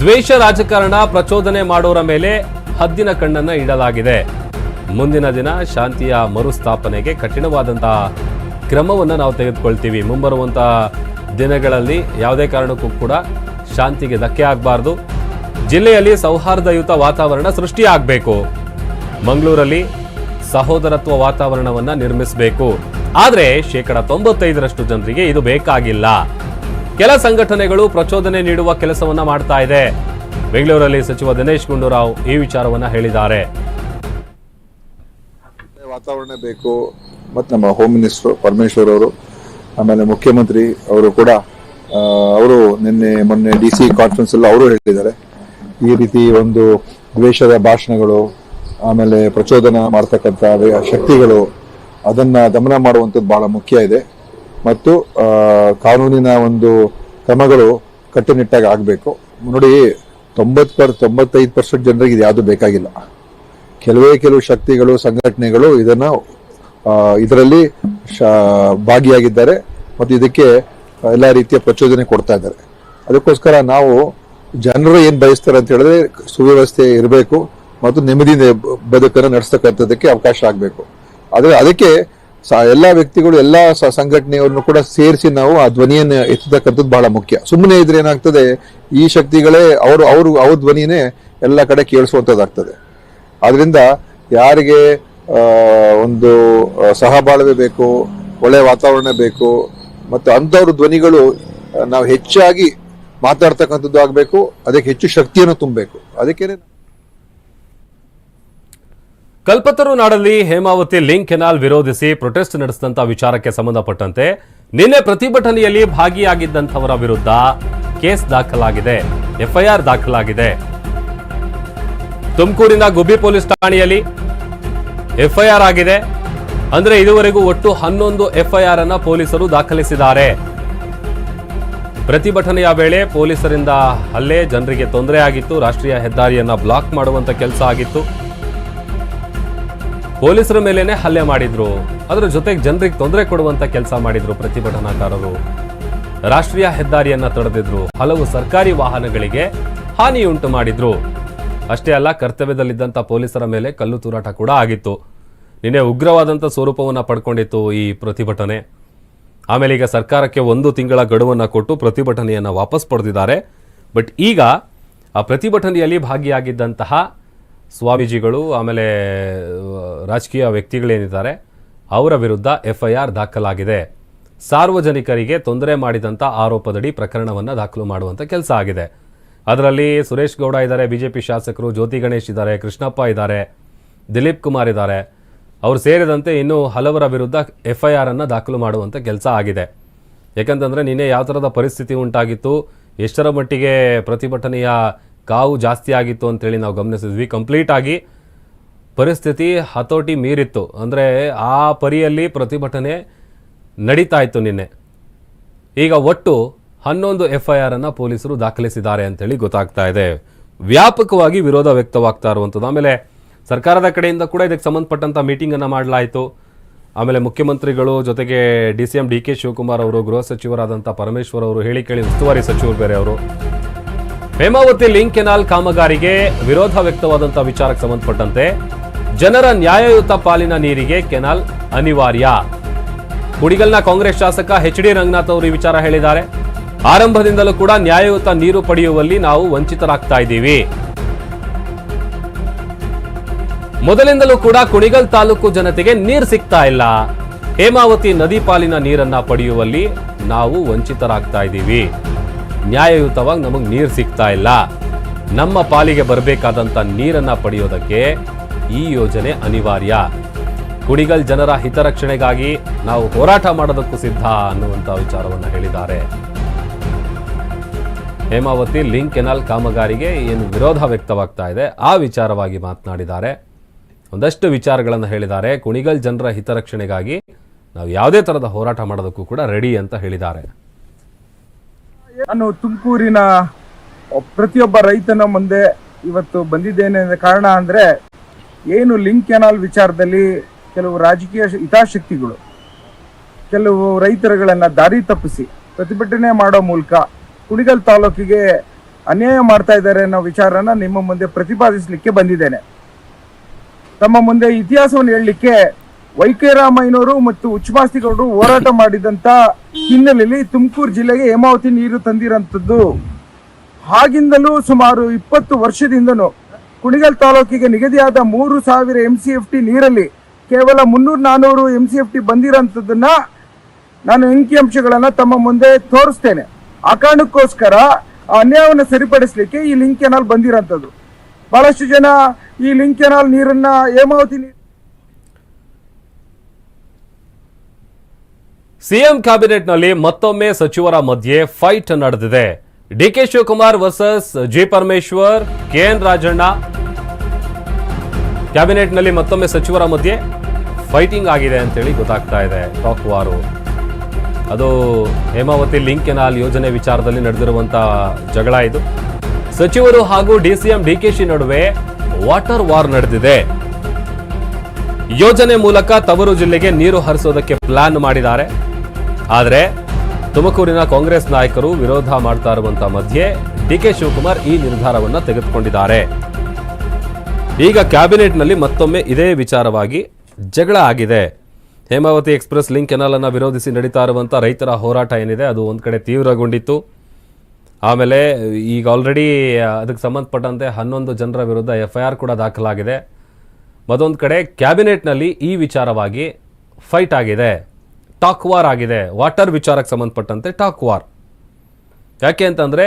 ದ್ವೇಷ ರಾಜಕಾರಣ ಪ್ರಚೋದನೆ ಮಾಡೋರ ಮೇಲೆ ಹದ್ದಿನ ಕಣ್ಣನ್ನು ಇಡಲಾಗಿದೆ. ಮುಂದಿನ ದಿನ ಶಾಂತಿಯ ಮರುಸ್ಥಾಪನೆಗೆ ಕಠಿಣವಾದಂತಹ ಕ್ರಮವನ್ನು ನಾವು ತೆಗೆದುಕೊಳ್ತೀವಿ. ಮುಂಬರುವಂತಹ ದಿನಗಳಲ್ಲಿ ಯಾವುದೇ ಕಾರಣಕ್ಕೂ ಕೂಡ ಶಾಂತಿಗೆ ಧಕ್ಕೆ ಆಗಬಾರ್ದು. ಜಿಲ್ಲೆಯಲ್ಲಿ ಸೌಹಾರ್ದಯುತ ವಾತಾವರಣ ಸೃಷ್ಟಿಯಾಗಬೇಕು. ಮಂಗಳೂರಲ್ಲಿ ಸಹೋದರತ್ವ ವಾತಾವರಣವನ್ನ ನಿರ್ಮಿಸಬೇಕು. ಆದರೆ ಶೇಕಡ ತೊಂಬತ್ತೈದರಷ್ಟು ಜನರಿಗೆ ಇದು ಬೇಕಾಗಿಲ್ಲ. ಕೆಲ ಸಂಘಟನೆಗಳು ಪ್ರಚೋದನೆ ನೀಡುವ ಕೆಲಸವನ್ನ ಮಾಡ್ತಾ ಇದೆ. ಬೆಂಗಳೂರಲ್ಲಿ ಸಚಿವ ದಿನೇಶ್ ಗುಂಡೂರಾವ್ ಈ ವಿಚಾರವನ್ನ ಹೇಳಿದ್ದಾರೆ. ವಾತಾವರಣ ಬೇಕು, ಮತ್ತು ನಮ್ಮ ಹೋಮ್ ಮಿನಿಸ್ಟರ್ ಪರಮೇಶ್ವರ್ ಅವರು, ಆಮೇಲೆ ಮುಖ್ಯಮಂತ್ರಿ ಅವರು ಕೂಡ ಅವರು ನಿನ್ನೆ, ಮೊನ್ನೆ ಡಿ ಸಿ ಕಾನ್ಫರೆನ್ಸ್ ಎಲ್ಲ ಅವರು ಹೇಳಿದ್ದಾರೆ. ಈ ರೀತಿ ಒಂದು ದ್ವೇಷದ ಭಾಷಣಗಳು, ಆಮೇಲೆ ಪ್ರಚೋದನ ಮಾಡ್ತಕ್ಕಂಥ ಶಕ್ತಿಗಳು, ಅದನ್ನು ದಮನ ಮಾಡುವಂಥದ್ದು ಬಹಳ ಮುಖ್ಯ ಇದೆ. ಮತ್ತು ಕಾನೂನಿನ ಒಂದು ಕ್ರಮಗಳು ಕಟ್ಟುನಿಟ್ಟಾಗಿ ಆಗಬೇಕು. ನೋಡಿ, ತೊಂಬತ್ತು ಪರ್, ತೊಂಬತ್ತೈದು ಪರ್ಸೆಂಟ್ ಜನರಿಗೆ ಇದು ಯಾವುದು ಬೇಕಾಗಿಲ್ಲ. ಕೆಲವೇ ಕೆಲವು ಶಕ್ತಿಗಳು, ಸಂಘಟನೆಗಳು ಇದನ್ನ ಇದರಲ್ಲಿ ಭಾಗಿಯಾಗಿದ್ದಾರೆ ಮತ್ತು ಇದಕ್ಕೆ ಎಲ್ಲ ರೀತಿಯ ಪ್ರಚೋದನೆ ಕೊಡ್ತಾ ಇದ್ದಾರೆ. ಅದಕ್ಕೋಸ್ಕರ ನಾವು ಜನರು ಏನು ಬಯಸ್ತಾರೆ ಅಂತ ಹೇಳಿದ್ರೆ ಸುವ್ಯವಸ್ಥೆ ಇರಬೇಕು ಮತ್ತು ನೆಮ್ಮದಿಯಿಂದ ಬದುಕನ್ನು ನಡೆಸ್ತಕ್ಕಂಥದ್ದಕ್ಕೆ ಅವಕಾಶ ಆಗಬೇಕು. ಆದರೆ ಅದಕ್ಕೆ ಎಲ್ಲಾ ವ್ಯಕ್ತಿಗಳು, ಎಲ್ಲ ಸಂಘಟನೆಯವ್ರನ್ನು ಕೂಡ ಸೇರಿಸಿ ನಾವು ಆ ಧ್ವನಿಯನ್ನು ಎತ್ತತಕ್ಕಂಥದ್ದು ಬಹಳ ಮುಖ್ಯ. ಸುಮ್ಮನೆ ಇದ್ರೆ ಏನಾಗ್ತದೆ, ಈ ಶಕ್ತಿಗಳೇ ಅವರು ಅವರು, ಅವ್ರ ಧ್ವನಿನೇ ಎಲ್ಲ ಕಡೆ ಕೇಳಿಸುವಂಥದ್ದಾಗ್ತದೆ. ಆದ್ರಿಂದ ಯಾರಿಗೆ ಒಂದು ಸಹಬಾಳ್ವೆ ಬೇಕು ಒಳ್ಳೆಯ ವಾತಾವರಣ ಬೇಕು, ಮತ್ತು ಅಂಥವ್ರ ಧ್ವನಿಗಳು ನಾವು ಹೆಚ್ಚಾಗಿ ಮಾತಾಡ್ತಕ್ಕಂಥದ್ದು ಆಗಬೇಕು, ಅದಕ್ಕೆ ಹೆಚ್ಚು ಶಕ್ತಿಯನ್ನು ತುಂಬಬೇಕು. ಅದಕ್ಕೇನೆ ಕಲ್ಪತರು ನಾಡಲ್ಲಿ ಹೇಮಾವತಿ ಲಿಂಕ್ ಕೆನಾಲ್ ವಿರೋಧಿಸಿ ಪ್ರೊಟೆಸ್ಟ್ ನಡೆಸಿದಂತಹ ವಿಚಾರಕ್ಕೆ ಸಂಬಂಧಪಟ್ಟಂತೆ ನಿನ್ನೆ ಪ್ರತಿಭಟನೆಯಲ್ಲಿ ಭಾಗಿಯಾಗಿದ್ದಂಥವರ ವಿರುದ್ಧ ಕೇಸ್ ದಾಖಲಾಗಿದೆ, ಎಫ್ಐಆರ್ ದಾಖಲಾಗಿದೆ. ತುಮಕೂರಿನ ಗುಬ್ಬಿ ಪೊಲೀಸ್ ಠಾಣೆಯಲ್ಲಿ ಎಫ್ಐಆರ್ ಆಗಿದೆ. ಅಂದ್ರೆ ಇದುವರೆಗೂ ಒಟ್ಟು ಹನ್ನೊಂದು ಎಫ್ಐಆರ್ ಅನ್ನ ಪೊಲೀಸರು ದಾಖಲಿಸಿದ್ದಾರೆ. ಪ್ರತಿಭಟನೆಯ ವೇಳೆ ಪೊಲೀಸರಿಂದ ಹಲ್ಲೆ, ಜನರಿಗೆ ತೊಂದರೆ ಆಗಿತ್ತು. ರಾಷ್ಟ್ರೀಯ ಹೆದ್ದಾರಿಯನ್ನ ಬ್ಲಾಕ್ ಮಾಡುವಂತ ಕೆಲಸ ಆಗಿತ್ತು. ಪೊಲೀಸರ ಮೇಲೇನೆ ಹಲ್ಲೆ ಮಾಡಿದ್ರು. ಅದರ ಜೊತೆಗೆ ಜನರಿಗೆ ತೊಂದರೆ ಕೊಡುವಂತ ಕೆಲಸ ಮಾಡಿದ್ರು ಪ್ರತಿಭಟನಾಕಾರರು. ರಾಷ್ಟ್ರೀಯ ಹೆದ್ದಾರಿಯನ್ನ ತಡೆದಿದ್ರು. ಹಲವು ಸರ್ಕಾರಿ ವಾಹನಗಳಿಗೆ ಹಾನಿಯುಂಟು ಮಾಡಿದ್ರು. ಅಷ್ಟೇ ಅಲ್ಲ ಕರ್ತವ್ಯದಲ್ಲಿದ್ದಂಥ ಪೊಲೀಸರ ಮೇಲೆ ಕಲ್ಲು ತೂರಾಟ ಕೂಡ ಆಗಿತ್ತು. ನಿನ್ನೆ ಉಗ್ರವಾದಂಥ ಸ್ವರೂಪವನ್ನು ಪಡ್ಕೊಂಡಿತ್ತು ಈ ಪ್ರತಿಭಟನೆ. ಆಮೇಲೆ ಈಗ ಸರ್ಕಾರಕ್ಕೆ ಒಂದು ತಿಂಗಳ ಗಡುವನ್ನು ಕೊಟ್ಟು ಪ್ರತಿಭಟನೆಯನ್ನು ವಾಪಸ್ ಪಡೆದಿದ್ದಾರೆ. ಬಟ್ ಈಗ ಆ ಪ್ರತಿಭಟನೆಯಲ್ಲಿ ಭಾಗಿಯಾಗಿದ್ದಂತಹ ಸ್ವಾಮೀಜಿಗಳು, ಆಮೇಲೆ ರಾಜಕೀಯ ವ್ಯಕ್ತಿಗಳೇನಿದ್ದಾರೆ, ಅವರ ವಿರುದ್ಧ ಎಫ್ ಐ ಆರ್ ದಾಖಲಾಗಿದೆ. ಸಾರ್ವಜನಿಕರಿಗೆ ತೊಂದರೆ ಮಾಡಿದಂಥ ಆರೋಪದಡಿ ಪ್ರಕರಣವನ್ನು ದಾಖಲು ಮಾಡುವಂಥ ಕೆಲಸ ಆಗಿದೆ. ಅದರಲ್ಲಿ ಸುರೇಶ್ ಗೌಡ ಇದ್ದಾರೆ, ಬಿಜೆಪಿ ಶಾಸಕರು, ಜ್ಯೋತಿ ಗಣೇಶ್ ಇದ್ದಾರೆ, ಕೃಷ್ಣಪ್ಪ ಇದ್ದಾರೆ, ದಿಲೀಪ್ ಕುಮಾರ್ ಇದ್ದಾರೆ. ಅವರು ಸೇರಿದಂತೆ ಇನ್ನೂ ಹಲವರ ವಿರುದ್ಧ ಎಫ್ ಐ ಆರನ್ನು ದಾಖಲು ಮಾಡುವಂಥ ಕೆಲಸ ಆಗಿದೆ. ಯಾಕಂತಂದರೆ ನಿನ್ನೆ ಯಾವ ಥರದ ಪರಿಸ್ಥಿತಿ ಉಂಟಾಗಿತ್ತು? ಎಷ್ಟರ ಮಟ್ಟಿಗೆ ಪ್ರತಿಭಟನೆಯ ಕಾವು ಜಾಸ್ತಿ ಆಗಿತ್ತು ಅಂತೇಳಿ ನಾವು ಗಮನಿಸಿದ್ವಿ. ಕಂಪ್ಲೀಟಾಗಿ ಪರಿಸ್ಥಿತಿ ಹತೋಟಿ ಮೀರಿತ್ತು. ಅಂದರೆ ಆ ಪರಿಯಲ್ಲಿ ಪ್ರತಿಭಟನೆ ನಡೀತಾ ಇತ್ತು ನಿನ್ನೆ. ಈಗ ಒಟ್ಟು ಹನ್ನೊಂದು ಎಫ್ಐಆರ್ ಅನ್ನು ಪೊಲೀಸರು ದಾಖಲಿಸಿದ್ದಾರೆ ಅಂತೇಳಿ ಗೊತ್ತಾಗ್ತಾ ಇದೆ. ವ್ಯಾಪಕವಾಗಿ ವಿರೋಧ ವ್ಯಕ್ತವಾಗ್ತಾ ಇರುವಂಥದ್ದು. ಆಮೇಲೆ ಸರ್ಕಾರದ ಕಡೆಯಿಂದ ಕೂಡ ಇದಕ್ಕೆ ಸಂಬಂಧಪಟ್ಟಂತ ಮೀಟಿಂಗ್ ಅನ್ನ ಮಾಡಲಾಯಿತು. ಆಮೇಲೆ ಮುಖ್ಯಮಂತ್ರಿಗಳು ಜೊತೆಗೆ D C M D K Shivakumar ಅವರು, ಗೃಹ ಸಚಿವರಾದಂಥ ಪರಮೇಶ್ವರ್ ಅವರು ಹೇಳಿ ಕೇಳಿ ಉಸ್ತುವಾರಿ ಸಚಿವರು ಬೇರೆ ಅವರು. ಹೇಮಾವತಿ ಲಿಂಕ್ ಕೆನಾಲ್ ಕಾಮಗಾರಿಗೆ ವಿರೋಧ ವ್ಯಕ್ತವಾದಂಥ ವಿಚಾರಕ್ಕೆ ಸಂಬಂಧಪಟ್ಟಂತೆ ಜನರ ನ್ಯಾಯಯುತ ಪಾಲಿನ ನೀರಿಗೆ ಕೆನಾಲ್ ಅನಿವಾರ್ಯ. ಕುಡಿಗಲ್ನ ಕಾಂಗ್ರೆಸ್ ಶಾಸಕ ಎಚ್ ಡಿ ರಂಗನಾಥ್ ಅವರು ಈ ವಿಚಾರ ಹೇಳಿದ್ದಾರೆ. ಆರಂಭದಿಂದಲೂ ಕೂಡ ನ್ಯಾಯಯುತ ನೀರು ಪಡೆಯುವಲ್ಲಿ ನಾವು ವಂಚಿತರಾಗ್ತಾ ಇದ್ದೀವಿ. ಮೊದಲಿಂದಲೂ ಕೂಡ ಕುಣಿಗಲ್ ತಾಲೂಕು ಜನತೆಗೆ ನೀರು ಸಿಗ್ತಾ ಇಲ್ಲ. ಹೇಮಾವತಿ ನದಿ ಪಾಲಿನ ನೀರನ್ನ ಪಡೆಯುವಲ್ಲಿ ನಾವು ವಂಚಿತರಾಗ್ತಾ ಇದ್ದೀವಿ. ನ್ಯಾಯಯುತವಾಗಿ ನಮಗೆ ನೀರು ಸಿಗ್ತಾ ಇಲ್ಲ. ನಮ್ಮ ಪಾಲಿಗೆ ಬರಬೇಕಾದಂತ ನೀರನ್ನ ಪಡೆಯೋದಕ್ಕೆ ಈ ಯೋಜನೆ ಅನಿವಾರ್ಯ. ಕುಣಿಗಲ್ ಜನರ ಹಿತರಕ್ಷಣೆಗಾಗಿ ನಾವು ಹೋರಾಟ ಮಾಡೋದಕ್ಕೂ ಸಿದ್ಧ ಅನ್ನುವಂತ ವಿಚಾರವನ್ನು ಹೇಳಿದ್ದಾರೆ. ಹೇಮಾವತಿ ಲಿಂಕ್ ಕೆನಾಲ್ ಕಾಮಗಾರಿಗೆ ಏನು ವಿರೋಧ ವ್ಯಕ್ತವಾಗ್ತಾ ಇದೆ, ಆ ವಿಚಾರವಾಗಿ ಮಾತನಾಡಿದ್ದಾರೆ. ಒಂದಷ್ಟು ವಿಚಾರಗಳನ್ನು ಹೇಳಿದ್ದಾರೆ. ಕುಣಿಗಲ್ ಜನರ ಹಿತರಕ್ಷಣೆಗಾಗಿ ನಾವು ಯಾವುದೇ ಥರದ ಹೋರಾಟ ಮಾಡೋದಕ್ಕೂ ಕೂಡ ರೆಡಿ ಅಂತ ಹೇಳಿದ್ದಾರೆ. ನಾನು ತುಮಕೂರಿನ ಪ್ರತಿಯೊಬ್ಬ ರೈತನ ಮುಂದೆ ಇವತ್ತು ಬಂದಿದ್ದೇನೆ ಕಾರಣ ಅಂದ್ರೆ ಏನು ಲಿಂಕ್ ಕೆನಾಲ್ ವಿಚಾರದಲ್ಲಿ ಕೆಲವು ರಾಜಕೀಯ ಹಿತಾಸಕ್ತಿಗಳು, ಕೆಲವು ರೈತರುಗಳನ್ನ ದಾರಿ ತಪ್ಪಿಸಿ ಪ್ರತಿಭಟನೆ ಮಾಡೋ ಮೂಲಕ ಕುಣಿಗಲ್ ತಾಲೂಕಿಗೆ ಅನ್ಯಾಯ ಮಾಡ್ತಾ ಇದ್ದಾರೆ ಅನ್ನೋ ವಿಚಾರನ ನಿಮ್ಮ ಮುಂದೆ ಪ್ರತಿಪಾದಿಸಲಿಕ್ಕೆ ಬಂದಿದ್ದೇನೆ. ತಮ್ಮ ಮುಂದೆ ಇತಿಹಾಸವನ್ನು ಹೇಳಲಿಕ್ಕೆ ವೈಕೆರಾಮಯ್ಯನವರು ಮತ್ತು ಉಚ್ಚಮಾಸ್ತಿಗೌಡರು ಹೋರಾಟ ಮಾಡಿದಂತ ಹಿನ್ನೆಲೆಯಲ್ಲಿ ತುಮಕೂರು ಜಿಲ್ಲೆಗೆ ಹೇಮಾವತಿ ನೀರು ತಂದಿರೋಂಥದ್ದು ಹಾಗಿಂದಲೂ ಸುಮಾರು ಇಪ್ಪತ್ತು ವರ್ಷದಿಂದನೂ ಕುಣಿಗಲ್ ತಾಲೂಕಿಗೆ ನಿಗದಿಯಾದ ಮೂರು ಸಾವಿರ ಎಂ ಸಿ ಎಫ್ ಟಿ ನೀರಲ್ಲಿ ಕೇವಲ ಮುನ್ನೂರು ನಾನೂರು ಎಂ ಸಿ ಎಫ್ ಟಿ ಬಂದಿರೋಂಥದ್ದನ್ನ ನಾನು ಅಂಕಿಅಂಶಗಳನ್ನು ತಮ್ಮ ಮುಂದೆ ತೋರಿಸ್ತೇನೆ. ಆ ಕಾರಣಕ್ಕೋಸ್ಕರ ಅನ್ಯಾಯವನ್ನು ಸರಿಪಡಿಸಲಿಕ್ಕೆ ಈ ಲಿಂಕ್ ಕೆನಾಲ್ ಬಂದಿರೋಂಥದ್ದು. ಬಹಳಷ್ಟು ಜನ ಈ ಲಿಂಕ್ ಕೆನಾಲ್ ನೀರನ್ನ ಹೇಮಾವತಿ ಸಿಎಂ ಕ್ಯಾಬಿನೆಟ್ನಲ್ಲಿ ಮತ್ತೊಮ್ಮೆ ಸಚಿವರ ಮಧ್ಯೆ ಫೈಟ್ ನಡೆದಿದೆ. DK Shivakumar versus G Parameshwar KN Rajanna. ಕ್ಯಾಬಿನೆಟ್ನಲ್ಲಿ ಮತ್ತೊಮ್ಮೆ ಸಚಿವರ ಮಧ್ಯೆ ಫೈಟಿಂಗ್ ಆಗಿದೆ ಅಂತೇಳಿ ಗೊತ್ತಾಗ್ತಾ ಇದೆ. ಟಾಕ್ ವಾರು ಅದು ಹೇಮಾವತಿ ಲಿಂಕ್ ಕೆನಾಲ್ ಯೋಜನೆ ವಿಚಾರದಲ್ಲಿ ನಡೆದಿರುವಂತ ಜಗಳ ಇದು. ಸಚಿವರು ಹಾಗೂ ಡಿಸಿಎಂ ಡಿಕೆಶಿ ನಡುವೆ ವಾಟರ್ ವಾರ್ ನಡೆದಿದೆ. ಯೋಜನೆ ಮೂಲಕ ತವರು ಜಿಲ್ಲೆಗೆ ನೀರು ಹರಿಸೋದಕ್ಕೆ ಪ್ಲಾನ್ ಮಾಡಿದ್ದಾರೆ. ಆದರೆ ತುಮಕೂರಿನ ಕಾಂಗ್ರೆಸ್ ನಾಯಕರು ವಿರೋಧ ಮಾಡ್ತಾ ಇರುವಂತಹ ಮಧ್ಯೆ ಡಿಕೆ ಶಿವಕುಮಾರ್ ಈ ನಿರ್ಧಾರವನ್ನು ತೆಗೆದುಕೊಂಡಿದ್ದಾರೆ. ಈಗ ಕ್ಯಾಬಿನೆಟ್ನಲ್ಲಿ ಮತ್ತೊಮ್ಮೆ ಇದೇ ವಿಚಾರವಾಗಿ ಜಗಳ ಆಗಿದೆ. ಹೇಮಾವತಿ ಎಕ್ಸ್ಪ್ರೆಸ್ ಲಿಂಕ್ ಕೆನಾಲ್ ಅನ್ನ ವಿರೋಧಿಸಿ ನಡೀತಾ ಇರುವಂಥ ರೈತರ ಹೋರಾಟ ಏನಿದೆ, ಅದು ಒಂದು ಕಡೆ ತೀವ್ರಗೊಂಡಿತ್ತು. ಆಮೇಲೆ ಈಗ ಆಲ್ರೆಡಿ ಅದಕ್ಕೆ ಸಂಬಂಧಪಟ್ಟಂತೆ ಹನ್ನೊಂದು ಜನರ ವಿರುದ್ಧ ಎಫ್ ಐ ಆರ್ ಕೂಡ ದಾಖಲಾಗಿದೆ. ಮತ್ತೊಂದು ಕಡೆ ಕ್ಯಾಬಿನೆಟ್ನಲ್ಲಿ ಈ ವಿಚಾರವಾಗಿ ಫೈಟ್ ಆಗಿದೆ. ಟಾಕ್ ವಾರ್ ಆಗಿದೆ. ವಾಟರ್ ವಿಚಾರಕ್ಕೆ ಸಂಬಂಧಪಟ್ಟಂತೆ ಟಾಕ್ ವಾರ್ ಯಾಕೆ ಅಂತಂದರೆ,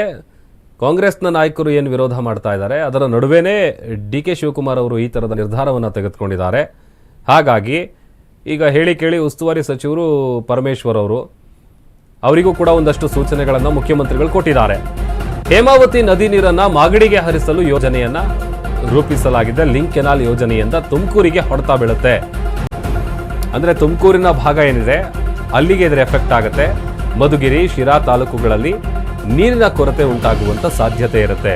ಕಾಂಗ್ರೆಸ್ನ ನಾಯಕರು ಏನು ವಿರೋಧ ಮಾಡ್ತಾ ಇದ್ದಾರೆ, ಅದರ ನಡುವೆನೇ ಡಿ ಕೆ ಶಿವಕುಮಾರ್ ಅವರು ಈ ಥರದ ನಿರ್ಧಾರವನ್ನು ತೆಗೆದುಕೊಂಡಿದ್ದಾರೆ. ಹಾಗಾಗಿ ಈಗ ಹೇಳಿ ಕೇಳಿ ಉಸ್ತುವಾರಿ ಸಚಿವರು ಪರಮೇಶ್ವರ್ ಅವರು, ಅವರಿಗೂ ಕೂಡ ಒಂದಷ್ಟು ಸೂಚನೆಗಳನ್ನು ಮುಖ್ಯಮಂತ್ರಿಗಳು ಕೊಟ್ಟಿದ್ದಾರೆ. ಹೇಮಾವತಿ ನದಿ ನೀರನ್ನು ಮಾಗಡಿಗೆ ಹರಿಸಲು ಯೋಜನೆಯನ್ನ ರೂಪಿಸಲಾಗಿದೆ ಲಿಂಕ್ ಕೆನಾಲ್ ಯೋಜನೆಯಿಂದ ತುಮಕೂರಿಗೆ ಹೊಡೆತ ಬೀಳುತ್ತೆ. ಅಂದರೆ ತುಮಕೂರಿನ ಭಾಗ ಏನಿದೆ, ಅಲ್ಲಿಗೆ ಇದರ ಎಫೆಕ್ಟ್ ಆಗುತ್ತೆ. ಮಧುಗಿರಿ, ಶಿರಾ ತಾಲೂಕುಗಳಲ್ಲಿ ನೀರಿನ ಕೊರತೆ ಉಂಟಾಗುವಂಥ ಸಾಧ್ಯತೆ ಇರುತ್ತೆ.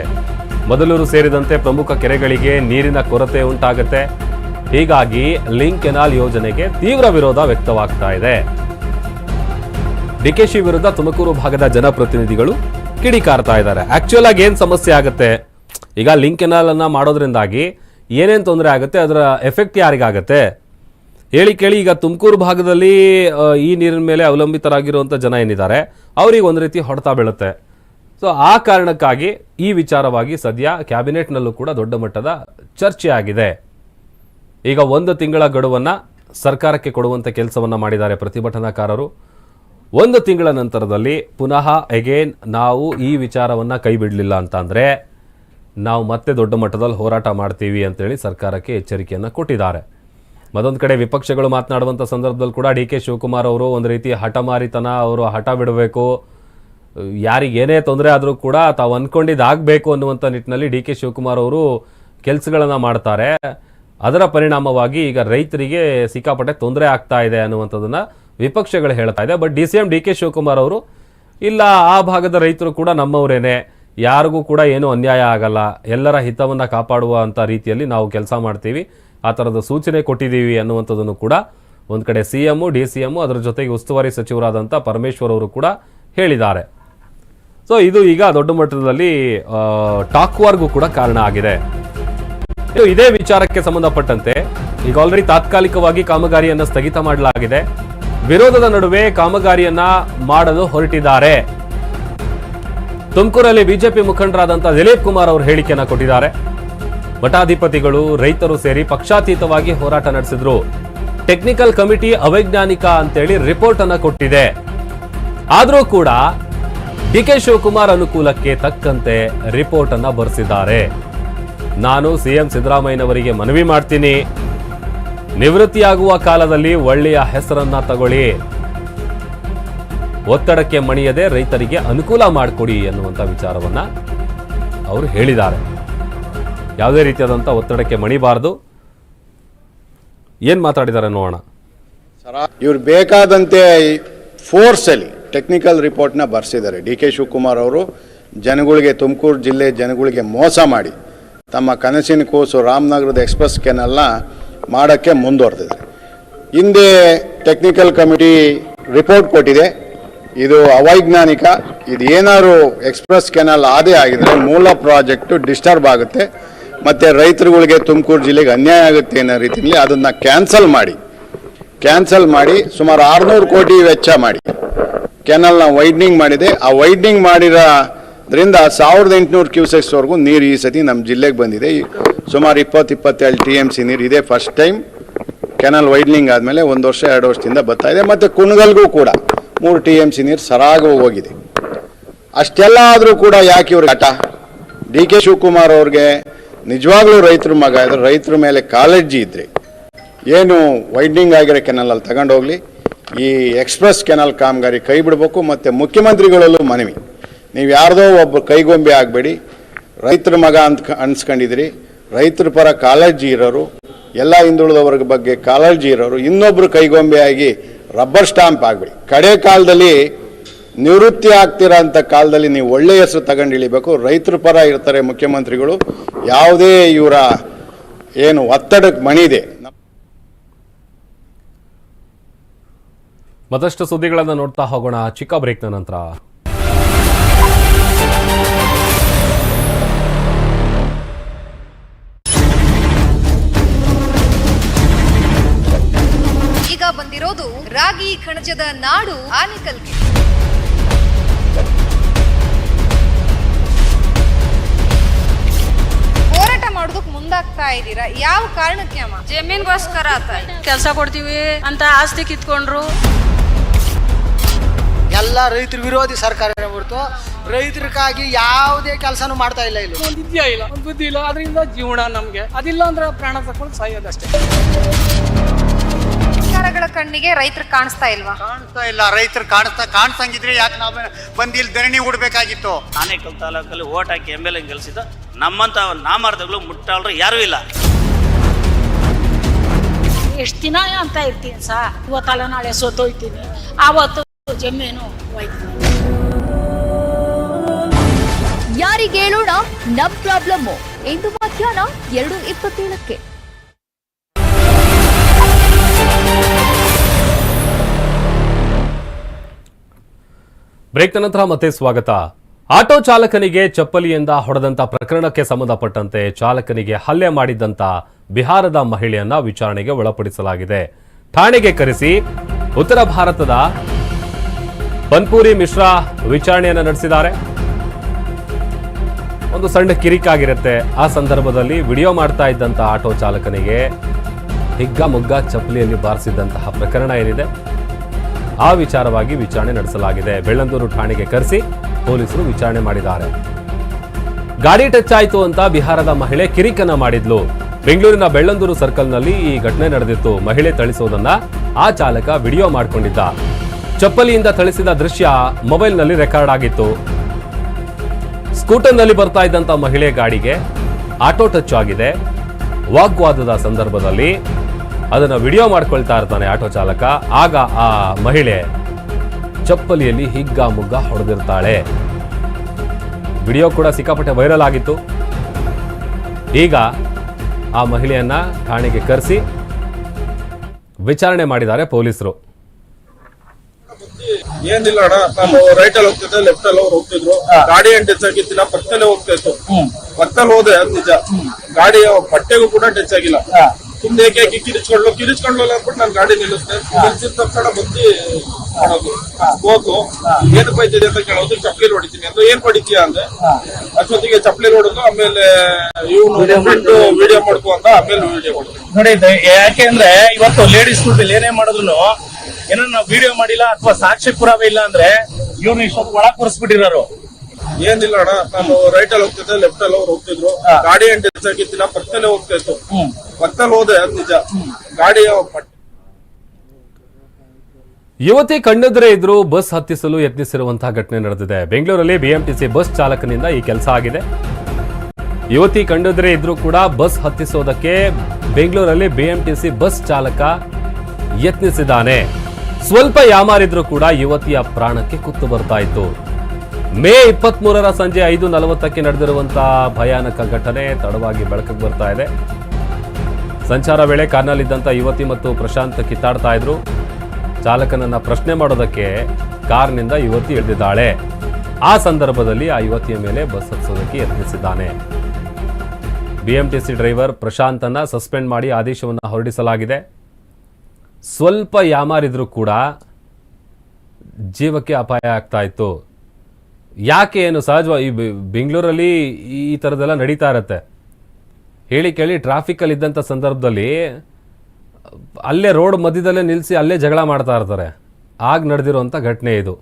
ಮೊದಲೂರು ಸೇರಿದಂತೆ ಪ್ರಮುಖ ಕೆರೆಗಳಿಗೆ ನೀರಿನ ಕೊರತೆ ಉಂಟಾಗುತ್ತೆ. ಹೀಗಾಗಿ ಲಿಂಕ್ ಕೆನಾಲ್ ಯೋಜನೆಗೆ ತೀವ್ರ ವಿರೋಧ ವ್ಯಕ್ತವಾಗ್ತಾ ಇದೆ. ಡಿಕೆಶಿ ವಿರುದ್ಧ ತುಮಕೂರು ಭಾಗದ ಜನಪ್ರತಿನಿಧಿಗಳು ಕಿಡಿಕಾರ್ತಾ ಇದ್ದಾರೆ. ಆಕ್ಚುಯಲ್ ಆಗಿ ಏನ್ ಸಮಸ್ಯೆ ಆಗುತ್ತೆ? ಈಗ ಲಿಂಕ್ ಕೆನಾಲ್ ಅನ್ನ ಮಾಡೋದ್ರಿಂದಾಗಿ ಏನೇನ್ ತೊಂದರೆ ಆಗುತ್ತೆ? ಅದರ ಎಫೆಕ್ಟ್ ಯಾರಿಗಾಗತ್ತೆ? ಹೇಳಿ ಕೇಳಿ, ಈಗ ತುಮಕೂರು ಭಾಗದಲ್ಲಿ ಈ ನೀರಿನ ಮೇಲೆ ಅವಲಂಬಿತರಾಗಿರುವಂಥ ಜನ ಏನಿದ್ದಾರೆ, ಅವ್ರಿಗೆ ಒಂದು ರೀತಿ ಹೊಡೆತ ಬೀಳುತ್ತೆ. ಸೊ ಆ ಕಾರಣಕ್ಕಾಗಿ ಈ ವಿಚಾರವಾಗಿ ಸದ್ಯ ಕ್ಯಾಬಿನೆಟ್ನಲ್ಲೂ ಕೂಡ ದೊಡ್ಡ ಮಟ್ಟದ ಚರ್ಚೆ ಆಗಿದೆ ಈಗ ಒಂದು ತಿಂಗಳ ಗಡುವನ್ನು ಸರ್ಕಾರಕ್ಕೆ ಕೊಡುವಂಥ ಕೆಲಸವನ್ನು ಮಾಡಿದ್ದಾರೆ ಪ್ರತಿಭಟನಾಕಾರರು. ಒಂದು ತಿಂಗಳ ನಂತರದಲ್ಲಿ ಪುನಃ ಅಗೇನ್ ನಾವು ಈ ವಿಚಾರವನ್ನು ಕೈ ಬಿಡಲಿಲ್ಲ ಅಂತಂದರೆ ನಾವು ಮತ್ತೆ ದೊಡ್ಡ ಮಟ್ಟದಲ್ಲಿ ಹೋರಾಟ ಮಾಡ್ತೀವಿ ಅಂತೇಳಿ ಸರ್ಕಾರಕ್ಕೆ ಎಚ್ಚರಿಕೆಯನ್ನು ಕೊಟ್ಟಿದ್ದಾರೆ. ಮತ್ತೊಂದು ಕಡೆ ವಿಪಕ್ಷಗಳು ಮಾತನಾಡುವಂಥ ಸಂದರ್ಭದಲ್ಲಿ ಕೂಡ ಡಿ ಕೆ ಶಿವಕುಮಾರ್ ಅವರು ಒಂದು ರೀತಿ ಹಠಮಾರಿತನ, ಅವರು ಹಠ ಬಿಡಬೇಕು ಯಾರಿಗೇನೇ ತೊಂದರೆ ಆದರೂ ಕೂಡ ತಾವು ಅಂದ್ಕೊಂಡಿದ್ದಾಗಬೇಕು ಅನ್ನುವಂಥ ನಿಟ್ಟಿನಲ್ಲಿ ಡಿ ಕೆ ಶಿವಕುಮಾರ್ ಅವರು ಕೆಲಸಗಳನ್ನು ಮಾಡ್ತಾರೆ. ಅದರ ಪರಿಣಾಮವಾಗಿ ಈಗ ರೈತರಿಗೆ ಸಿಕ್ಕಾಪಟ್ಟೆ ತೊಂದರೆ ಆಗ್ತಾ ಇದೆ ಅನ್ನುವಂಥದ್ದನ್ನ ವಿಪಕ್ಷಗಳು ಹೇಳ್ತಾ ಇದೆ. But D C M D K Shivakumar ಅವರು, ಇಲ್ಲ, ಆ ಭಾಗದ ರೈತರು ಕೂಡ ನಮ್ಮವರೇನೆ. ಯಾರಿಗೂ ಕೂಡ ಏನೂ ಅನ್ಯಾಯ ಆಗಲ್ಲ. ಎಲ್ಲರ ಹಿತವನ್ನು ಕಾಪಾಡುವ ಅಂತ ರೀತಿಯಲ್ಲಿ ನಾವು ಕೆಲಸ ಮಾಡ್ತೀವಿ. ಆ ಥರದ ಸೂಚನೆ ಕೊಟ್ಟಿದ್ದೀವಿ ಅನ್ನುವಂಥದ್ದನ್ನು ಕೂಡ ಒಂದು ಕಡೆ C M D C M ಅದರ ಜೊತೆಗೆ ಉಸ್ತುವಾರಿ ಸಚಿವರಾದಂಥ ಪರಮೇಶ್ವರ್ ಅವರು ಕೂಡ ಹೇಳಿದ್ದಾರೆ. ಸೊ ಇದು ಈಗ ದೊಡ್ಡ ಮಟ್ಟದಲ್ಲಿ ಟಾಕ್ ವಾರ್ಗೂ ಕೂಡ ಕಾರಣ ಆಗಿದೆ. ಇದೇ ವಿಚಾರಕ್ಕೆ ಸಂಬಂಧಪಟ್ಟಂತೆ ಈಗ ಆಲ್ರೆಡಿ ತಾತ್ಕಾಲಿಕವಾಗಿ ಕಾಮಗಾರಿಯನ್ನ ಸ್ಥಗಿತ ಮಾಡಲಾಗಿದೆ. ವಿರೋಧದ ನಡುವೆ ಕಾಮಗಾರಿಯನ್ನ ಮಾಡಲು ಹೊರಟಿದ್ದಾರೆ. ತುಮಕೂರಲ್ಲಿ ಬಿಜೆಪಿ ಮುಖಂಡರಾದಂತಹ ದಿಲೀಪ್ ಕುಮಾರ್ ಅವರು ಹೇಳಿಕೆಯನ್ನ ಕೊಟ್ಟಿದ್ದಾರೆ. ಮಠಾಧಿಪತಿಗಳು, ರೈತರು ಸೇರಿ ಪಕ್ಷಾತೀತವಾಗಿ ಹೋರಾಟ ನಡೆಸಿದ್ರು. ಟೆಕ್ನಿಕಲ್ ಕಮಿಟಿ ಅವೈಜ್ಞಾನಿಕ ಅಂತೇಳಿ ರಿಪೋರ್ಟ್ ಅನ್ನ ಕೊಟ್ಟಿದೆ. ಆದರೂ ಕೂಡ ಡಿ ಕೆ ಶಿವಕುಮಾರ್ ಅನುಕೂಲಕ್ಕೆ ತಕ್ಕಂತೆ ರಿಪೋರ್ಟ್ ಅನ್ನ ಬರೆಸಿದ್ದಾರೆ. ನಾನು ಸಿಎಂ ಸಿದ್ದರಾಮಯ್ಯನವರಿಗೆ ಮನವಿ ಮಾಡ್ತೀನಿ. ನಿವೃತ್ತಿಯಾಗುವ ಕಾಲದಲ್ಲಿ ಒಳ್ಳೆಯ ಹೆಸರನ್ನ ತಗೊಳ್ಳಿ. ಒತ್ತಡಕ್ಕೆ ಮಣಿಯದೆ ರೈತರಿಗೆ ಅನುಕೂಲ ಮಾಡಿಕೊಡಿ ಎನ್ನುವಂಥ ವಿಚಾರವನ್ನ ಅವರು ಹೇಳಿದ್ದಾರೆ. ಯಾವುದೇ ರೀತಿಯಾದಂಥ ಒತ್ತಡಕ್ಕೆ ಮಣಿಬಾರದು. ಏನು ಮಾತಾಡಿದ್ದಾರೆ ನೋಡೋಣ. ಇವ್ರು ಬೇಕಾದಂತೆ ಫೋರ್ಸಲ್ಲಿ ಟೆಕ್ನಿಕಲ್ ರಿಪೋರ್ಟ್ನ ಬರ್ಸಿದ್ದಾರೆ. ಡಿ ಕೆ ಶಿವಕುಮಾರ್ ಅವರು ಜನಗಳಿಗೆ ತುಮಕೂರು ಜಿಲ್ಲೆ ಜನಗಳಿಗೆ ಮೋಸ ಮಾಡಿ. ತಮ್ಮ ಕನಸಿನ ಕೂಸು ರಾಮನಗರದ ಎಕ್ಸ್ಪ್ರೆಸ್ ಕೆನಲ್ನ ಮಾಡೋಕ್ಕೆ ಮುಂದುವರೆದಿದೆ ಹಿಂದೆ ಟೆಕ್ನಿಕಲ್ ಕಮಿಟಿ ರಿಪೋರ್ಟ್ ಕೊಟ್ಟಿದೆ. ಇದು ಅವೈಜ್ಞಾನಿಕ. ಇದು ಏನಾದ್ರು ಎಕ್ಸ್ಪ್ರೆಸ್ ಕೆನಲ್ ಆದೇ ಆಗಿದ್ರೆ ಮೂಲ ಪ್ರಾಜೆಕ್ಟು ಡಿಸ್ಟರ್ಬ್ ಆಗುತ್ತೆ. ಮತ್ತು ರೈತರುಗಳಿಗೆ ತುಮಕೂರು ಜಿಲ್ಲೆಗೆ ಅನ್ಯಾಯ ಆಗುತ್ತೆ ಅನ್ನೋ ರೀತಿಯಲ್ಲಿ ಅದನ್ನು ಕ್ಯಾನ್ಸಲ್ ಮಾಡಿ. ಕ್ಯಾನ್ಸಲ್ ಮಾಡಿ ಸುಮಾರು ಆರುನೂರು ಕೋಟಿ ವೆಚ್ಚ ಮಾಡಿ. ಕೆನಲ್ನ ವೈಡ್ನಿಂಗ್ ಮಾಡಿದೆ. ಆ ವೈಡ್ನಿಂಗ್ ಮಾಡಿರೋದ್ರಿಂದ ಸಾವಿರದ ಎಂಟುನೂರು ಕ್ಯೂಸೆಕ್ಸ್ವರೆಗೂ ನೀರು ಈ ಸತಿ ನಮ್ಮ ಜಿಲ್ಲೆಗೆ ಬಂದಿದೆ. ಸುಮಾರು ಇಪ್ಪತ್ತು, ಇಪ್ಪತ್ತೇಳು ಟಿ ಎಂ ಸಿ ನೀರು ಇದೇ ಫಸ್ಟ್ ಟೈಮ್ ಕೆನಲ್ ವೈಡ್ಲಿಂಗ್ ಆದಮೇಲೆ ಒಂದು ವರ್ಷ, ಎರಡು ವರ್ಷದಿಂದ ಬರ್ತಾ ಇದೆ. ಮತ್ತು ಕುಣಗಲ್ಗೂ ಕೂಡ ಮೂರು ಟಿ ಎಂ ಸಿ ನೀರು ಸರಾಗ ಹೋಗಿದೆ. ಅಷ್ಟೆಲ್ಲ ಆದರೂ ಕೂಡ ಯಾಕೆ ಇವ್ರಿಗೆ ಹಠ? ಡಿ ಕೆ ಶಿವಕುಮಾರ್ ಅವ್ರಿಗೆ ನಿಜವಾಗ್ಲೂ ರೈತರ ಮಗ ಇದ್ರೆ, ರೈತರ ಮೇಲೆ ಕಾಳಜಿ ಇದ್ರೆ ಏನು ವೈಡ್ನಿಂಗ್ ಆಗಿರೋ ಕೆನಲಲ್ಲಿ ತಗೊಂಡೋಗ್ಲಿ ಈ ಎಕ್ಸ್ಪ್ರೆಸ್ ಕೆನಲ್ ಕಾಮಗಾರಿ ಕೈ ಬಿಡಬೇಕು, ಮತ್ತು ಮುಖ್ಯಮಂತ್ರಿಗಳಲ್ಲೂ ಮನವಿ. ನೀವು ಯಾರ್ದೋ ಒಬ್ಬ ಕೈಗೊಂಬೆ ಆಗಬೇಡಿ. ರೈತರ ಮಗ ಅಂತ ಅನ್ಸ್ಕೊಂಡಿದ್ರಿ. ರೈತರ ಪರ ಕಾಳಜಿ ಇರೋರು, ಎಲ್ಲ ಹಿಂದುಳಿದವರ ಬಗ್ಗೆ ಕಾಳಜಿ ಇರೋರು, ಇನ್ನೊಬ್ರು ಕೈಗೊಂಬೆ ಆಗಿ ರಬ್ಬರ್ ಸ್ಟಾಂಪ್ ಆಗಬೇಡಿ. ಕಡೆ ಕಾಲದಲ್ಲಿ ನಿವೃತ್ತಿ ಆಗ್ತಿರೋ ಅಂತ ಕಾಲದಲ್ಲಿ ನೀವು ಒಳ್ಳೆ ಹೆಸರು ತಗೊಂಡು ಇಳಿಬೇಕು. ರೈತರ ಪರ ಇರ್ತಾರೆ ಮುಖ್ಯಮಂತ್ರಿಗಳು. ಯಾವುದೇ ಇವರ ಏನು ಒತ್ತಡಕ್ಕೆ ಮಣಿದೆ. ಮತ್ತಷ್ಟು ಸುದ್ದಿಗಳನ್ನು ನೋಡ್ತಾ ಹೋಗೋಣ. ಚಿಕ್ಕ ಬ್ರೇಕ್ನ ನಂತರ. ರಾಗಿ ಕಣಜದ ನಾಡು ಆನೆಕಲ್ಗೆ. ಹೋರಾಟ ಮಾಡೋದಕ್ ಮುಂದಾಗ್ತಾ ಇದ್ದೀರಾ? ಯಾವ ಕಾರಣಕ್ಕೆ ಅಮ್ಮ? ಜಮೀನ್ಗೋಸ್ಕರ ಆತ ಕೆಲಸ ಕೊಡ್ತೀವಿ ಅಂತ ಆಸ್ತಿ ಕಿತ್ಕೊಂಡ್ರು. ಎಲ್ಲ ರೈತರ ವಿರೋಧಿ ಸರ್ಕಾರ ಹೊರತು ರೈತರಿಗಾಗಿ ಯಾವುದೇ ಕೆಲಸನೂ ಮಾಡ್ತಾ ಇಲ್ಲ ಇಲ್ಲಿ. ಒಂದು ವಿದ್ಯೆ ಇಲ್ಲ ಒಂದು ಬುದ್ಧಿ ಇಲ್ಲ. ಅದರಿಂದ ಜೀವನ ನಮಗೆ. ಅದಿಲ್ಲ ಅಂದ್ರೆ ಪ್ರಾಣ ತಕೊಂಡು ಸಾಯೋದಷ್ಟೇ. ಸರ್ಕಾರಗಳ ಕಣ್ಣಿಗೆ ರೈತರು ಕಾಣಿಸ್ತಾ ಇಲ್ವಾ? ಕಾಣಿಸ್ತಾ ಇಲ್ಲ. ರೈತರು ಕಾಣಿಸ್ತಾ ಕಾಣಿಸಂಗಿದ್ರೆ ಯಾಕೆ ನಾವು ಬಂದು ಇಲ್ಲಿ ಧರಣಿ ಹುಡ್ಬೇಕಾಗಿತ್ತು? ಆನೇಕಲ್ ತಾಲೂಕಲ್ಲಿ ಓಟ್ ಹಾಕಿ ಎಂ ಎಲ್ ಎ ಗೆಲ್ಸಿದ ನಮ್ಮಂತ ನಾಮಾರ್ಧಗಳು ಮುಟ್ಟಾಳ್ರು ಯಾರೂ ಇಲ್ಲ. ಎಷ್ಟು ದಿನ ಅಂತ ಇರ್ತೀನಿ ಸಾ. ಇವತ್ತಲ್ಲ ನಾಳೆ ಸೋತೋಯ್ತೀನಿ ಆವತ್ತು ಜಮೀನು ಹೋಯ್ತೀನಿ. ಯಾರಿಗೆ ಹೇಳೋಣ ನಮ್ ಪ್ರಾಬ್ಲಮ್ ಇಂದು ಮಧ್ಯಾಹ್ನ ಎರಡು ಇಪ್ಪತ್ತೇಳಕ್ಕೆ. ಬ್ರೇಕ್ ನಂತರ ಮತ್ತೆ ಸ್ವಾಗತ. ಆಟೋ ಚಾಲಕನಿಗೆ ಚಪ್ಪಲಿಯಿಂದ ಹೊಡೆದಂತ ಪ್ರಕರಣಕ್ಕೆ ಸಂಬಂಧಪಟ್ಟಂತೆ ಚಾಲಕನಿಗೆ ಹಲ್ಲೆ ಮಾಡಿದ್ದಂತ ಬಿಹಾರದ ಮಹಿಳೆಯನ್ನ ವಿಚಾರಣೆಗೆ ಒಳಪಡಿಸಲಾಗಿದೆ. ಠಾಣೆಗೆ ಕರೆಸಿ ಉತ್ತರ ಭಾರತದ ಬನ್ಪೂರಿ ಮಿಶ್ರಾ ವಿಚಾರಣೆಯನ್ನು ನಡೆಸಿದ್ದಾರೆ. ಒಂದು ಸಣ್ಣ ಕಿರಿಕಾಗಿರುತ್ತೆ. ಆ ಸಂದರ್ಭದಲ್ಲಿ ವಿಡಿಯೋ ಮಾಡ್ತಾ ಇದ್ದಂತ ಆಟೋ ಚಾಲಕನಿಗೆ ಹಿಗ್ಗ ಮುಗ್ಗ ಚಪ್ಪಲಿಯಲ್ಲಿ ಬಾರಿಸಿದಂತಹ ಪ್ರಕರಣ ಏನಿದೆ? ಆ ವಿಚಾರವಾಗಿ ವಿಚಾರಣೆ ನಡೆಸಲಾಗಿದೆ. ಬೆಳ್ಳಂದೂರು ಠಾಣೆಗೆ ಕರೆಸಿ ಪೊಲೀಸರು ವಿಚಾರಣೆ ಮಾಡಿದ್ದಾರೆ. ಗಾಡಿ ಟಚ್ ಆಯಿತು ಅಂತ ಬಿಹಾರದ ಮಹಿಳೆ ಕಿರಿಕನ ಮಾಡಿದ್ಲು. ಬೆಂಗಳೂರಿನ ಬೆಳ್ಳಂದೂರು ಸರ್ಕಲ್ನಲ್ಲಿ ಈ ಘಟನೆ ನಡೆದಿತ್ತು. ಮಹಿಳೆ ಥಳಿಸೋದನ್ನ ಆ ಚಾಲಕ ವಿಡಿಯೋ ಮಾಡಿಕೊಂಡಿದ್ದ. ಚಪ್ಪಲಿಯಿಂದ ಥಳಿಸಿದ ದೃಶ್ಯ ಮೊಬೈಲ್ನಲ್ಲಿ ರೆಕಾರ್ಡ್ ಆಗಿತ್ತು. ಸ್ಕೂಟರ್ನಲ್ಲಿ ಬರ್ತಾ ಇದ್ದಂತ ಮಹಿಳೆ ಗಾಡಿಗೆ ಆಟೋ ಟಚ್ ಆಗಿದೆ. ವಾಗ್ವಾದದ ಸಂದರ್ಭದಲ್ಲಿ ಅದನ್ನ ವಿಡಿಯೋ ಮಾಡ್ಕೊಳ್ತಾ ಇರ್ತಾನೆ ಆಟೋ ಚಾಲಕ. ಆಗ ಆ ಮಹಿಳೆ ಚಪ್ಪಲಿಯಲ್ಲಿ ಹಿಗ್ಗ ಮುಗ್ಗ ಹೊಡೆದಿರ್ತಾಳೆ. ವಿಡಿಯೋ ಕೂಡ ಸಿಕ್ಕಾಪಟ್ಟೆ ವೈರಲ್ ಆಗಿತ್ತು. ಈಗ ಆ ಮಹಿಳೆಯನ್ನ ಠಾಣೆಗೆ ಕರೆಸಿ ವಿಚಾರಣೆ ಮಾಡಿದ್ದಾರೆ ಪೊಲೀಸರು. ಏನಿಲ್ಲ ಅಣ್ಣ ನಾನು ರೈಟ್ ಅಲ್ಲಿ ಹೋಗ್ತಿದ್ದೆ ಲೆಫ್ಟ್ ಅಲ್ಲಿ ಅವ್ರು ಹೋಗ್ತಿದ್ರು. ಗಾಡಿ ಏನ್ ಟಚ್ ಆಗಿತ್ತಿಲ್ಲ ಪಕ್ಕದಲ್ಲೇ ಹೋಗ್ತಾ ಇತ್ತು. ಪಕ್ಕದಲ್ಲಿ ಹೋದೆ ನಿಜ. ಗಾಡಿಯ ಬಟ್ಟೆಗೂ ಕೂಡ ಟಚ್ ಆಗಿಲ್ಲ. ಸುಮ್ನೆ ಏಕೆ ಕಿರಿಚ್ಕೊಂಡ್ಲು? ಕಿರಿಚ್ಕೊಂಡ್ಲು ಅಂದ್ಬಿಟ್ಟು ನಾನು ಗಾಡಿ ನಿಲ್ಲಿಸ್ದೆ. ನಿಲ್ಸಿದ ತಕ್ಷಣ ಬಂದು ಮಾಡೋದು. ಹೋಗು. ಏನು ಬೈತಿದೆ ಅಂತ ಕೇಳೋದು. ಚಪ್ಪಲಿ ಹೊಡಿತೀನಿ ಅಂದ್ರೆ ಏನ್ ಹೊಡಿತೀಯ ಅಂದ್ರೆ ಅಷ್ಟೊತ್ತಿಗೆ ಚಪ್ಪಲಿ ಹೊಡೆದು ಆಮೇಲೆ ಇವನು ಫ್ರೆಂಡ್ ವಿಡಿಯೋ ಮಾಡ್ಕೊ ಅಂತ ಆಮೇಲೆ ವಿಡಿಯೋ ಮಾಡ್ತೀನಿ ನೋಡಿ ಯಾಕೆ ಅಂದ್ರೆ ಇವತ್ತು ಲೇಡೀಸ್ ದುಡ್ಡು ಏನೇ ಮಾಡಿದ್ರು ಏನೋ ನಾವು ವಿಡಿಯೋ ಮಾಡಿಲ್ಲ ಅಥವಾ ಸಾಕ್ಷಿ ಪುರಾವೆ ಇಲ್ಲ ಅಂದ್ರೆ ಇವ್ನು ಇಷ್ಟೊಂದು ಒಳಗ್ ಕೂರಿಸ್ಬಿಟ್ಟಿರೋರು. ಏನಿಲ್ಲ ಅಣ್ಣ ನಾನು ರೈಟ್ ಅಲ್ಲಿ ಹೋಗ್ತಿದ್ದೆ ಲೆಫ್ಟ್ ಅಲ್ಲಿ ಅವ್ರು ಹೋಗ್ತಿದ್ರು. ಗಾಡಿ ಏನ್ ಟಚ್ ಆಗಿತ್ತಿಲ್ಲ ಪಕ್ಕದಲ್ಲೇ ಹೋಗ್ತಾ ಇತ್ತು. ಪಕ್ಕದಲ್ಲಿ ಹೋದೆ ಅದ್ ನಿಜ. ಗಾಡಿ ಯುವತಿ ಕಣ್ಣೆದುರೇ ಇದ್ರು ಬಸ್ ಹತ್ತಿಸಲು ಯತ್ನಿಸಿರುವಂತಹ ಘಟನೆ ನಡೆದಿದೆ. ಬೆಂಗಳೂರಲ್ಲಿ ಬಿಎಂಟಿಸಿ ಬಸ್ ಚಾಲಕನಿಂದ ಈ ಕೆಲಸ ಆಗಿದೆ. ಯುವತಿ ಕಂಡದ್ರೆ ಇದ್ರೂ ಕೂಡ ಬಸ್ ಹತ್ತಿಸೋದಕ್ಕೆ ಬೆಂಗಳೂರಲ್ಲಿ ಬಿಎಂಟಿಸಿ ಬಸ್ ಚಾಲಕ ಯತ್ನಿಸಿದ್ದಾನೆ. ಸ್ವಲ್ಪ ಯಾಮಾರಿದ್ರೂ ಕೂಡ ಯುವತಿಯ ಪ್ರಾಣಕ್ಕೆ ಕುತ್ತು ಬರ್ತಾ ಇತ್ತು. ಮೇ ಇಪ್ಪತ್ತ್ ಮೂರರ ಸಂಜೆ ಐದು ನಲವತ್ತಕ್ಕೆ ನಡೆದಿರುವಂತಹ ಭಯಾನಕ ಘಟನೆ ತಡವಾಗಿ ಬೆಳಕಿಗೆ ಬರ್ತಾ ಇದೆ. ಸಂಚಾರ ವೇಳೆ ಕಾರ್ನಲ್ಲಿದ್ದಂಥ ಯುವತಿ ಮತ್ತು ಪ್ರಶಾಂತ್ ಕಿತ್ತಾಡ್ತಾ ಇದ್ರು. ಚಾಲಕನನ್ನ ಪ್ರಶ್ನೆ ಮಾಡೋದಕ್ಕೆ ಕಾರ್ನಿಂದ ಯುವತಿ ಇಳಿದಿದ್ದಾಳೆ ಆ ಸಂದರ್ಭದಲ್ಲಿ ಆ ಯುವತಿಯ ಮೇಲೆ ಬಸ್ ಹತ್ಸೋದಕ್ಕೆ ಯತ್ನಿಸಿದ್ದಾನೆ. ಬಿಎಂಟಿಸಿ ಡ್ರೈವರ್ ಪ್ರಶಾಂತನ್ನ ಸಸ್ಪೆಂಡ್ ಮಾಡಿ ಆದೇಶವನ್ನು ಹೊರಡಿಸಲಾಗಿದೆ. ಸ್ವಲ್ಪ ಯಾಮಾರಿದ್ರೂ ಕೂಡ ಜೀವಕ್ಕೆ ಅಪಾಯ ಆಗ್ತಾ ಇತ್ತು. ಯಾಕೆ ಏನು ಸಹಜವಾಗಿ ಈ ಬೆಂಗಳೂರಲ್ಲಿ ಈ ಥರದ್ದೆಲ್ಲ ನಡೀತಾ ಇರತ್ತೆ? ಹೇಳಿ ಕೇಳಿ, ಟ್ರಾಫಿಕಲ್ಲಿ ಇದ್ದಂಥ ಸಂದರ್ಭದಲ್ಲಿ ಅಲ್ಲೇ ರೋಡ್ ಮಧ್ಯದಲ್ಲೇ ನಿಲ್ಲಿಸಿ ಅಲ್ಲೇ ಜಗಳ ಮಾಡ್ತಾ ಇರ್ತಾರೆ. ಆಗ ನಡೆದಿರುವಂಥ ಘಟನೆ ಇದು.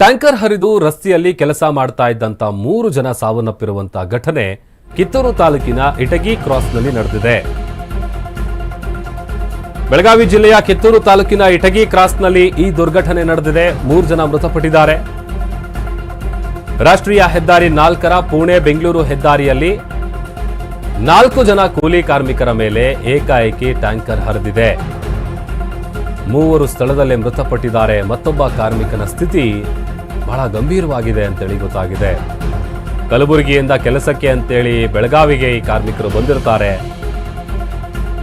ಟ್ಯಾಂಕರ್ ಹರಿದು ರಸ್ತೆಯಲ್ಲಿ ಕೆಲಸ ಮಾಡ್ತಾ ಇದ್ದಂಥ ಮೂರು ಜನ ಸಾವನ್ನಪ್ಪಿರುವಂಥ ಘಟನೆ ಕಿತ್ತೂರು ತಾಲೂಕಿನ ಇಟಗಿ ಕ್ರಾಸ್ನಲ್ಲಿ ನಡೆದಿದೆ. ಬೆಳಗಾವಿ ಜಿಲ್ಲೆಯ ಕಿತ್ತೂರು ತಾಲೂಕಿನ ಇಟಗಿ ಕ್ರಾಸ್ನಲ್ಲಿ ಈ ದುರ್ಘಟನೆ ನಡೆದಿದೆ. ಮೂರು ಜನ ಮೃತಪಟ್ಟಿದ್ದಾರೆ. ರಾಷ್ಟ್ರೀಯ ಹೆದ್ದಾರಿ ನಾಲ್ಕರ ಪುಣೆ ಬೆಂಗಳೂರು ಹೆದ್ದಾರಿಯಲ್ಲಿ ನಾಲ್ಕು ಜನ ಕೂಲಿ ಕಾರ್ಮಿಕರ ಮೇಲೆ ಏಕಾಏಕಿ ಟ್ಯಾಂಕರ್ ಹರಿದಿದೆ. ಮೂವರು ಸ್ಥಳದಲ್ಲೇ ಮೃತಪಟ್ಟಿದ್ದಾರೆ. ಮತ್ತೊಬ್ಬ ಕಾರ್ಮಿಕನ ಸ್ಥಿತಿ ಬಹಳ ಗಂಭೀರವಾಗಿದೆ ಅಂತೇಳಿ ಗೊತ್ತಾಗಿದೆ. ಕಲಬುರಗಿಯಿಂದ ಕೆಲಸಕ್ಕೆ ಅಂತೇಳಿ ಬೆಳಗಾವಿಗೆ ಈ ಕಾರ್ಮಿಕರು ಬಂದಿರ್ತಾರೆ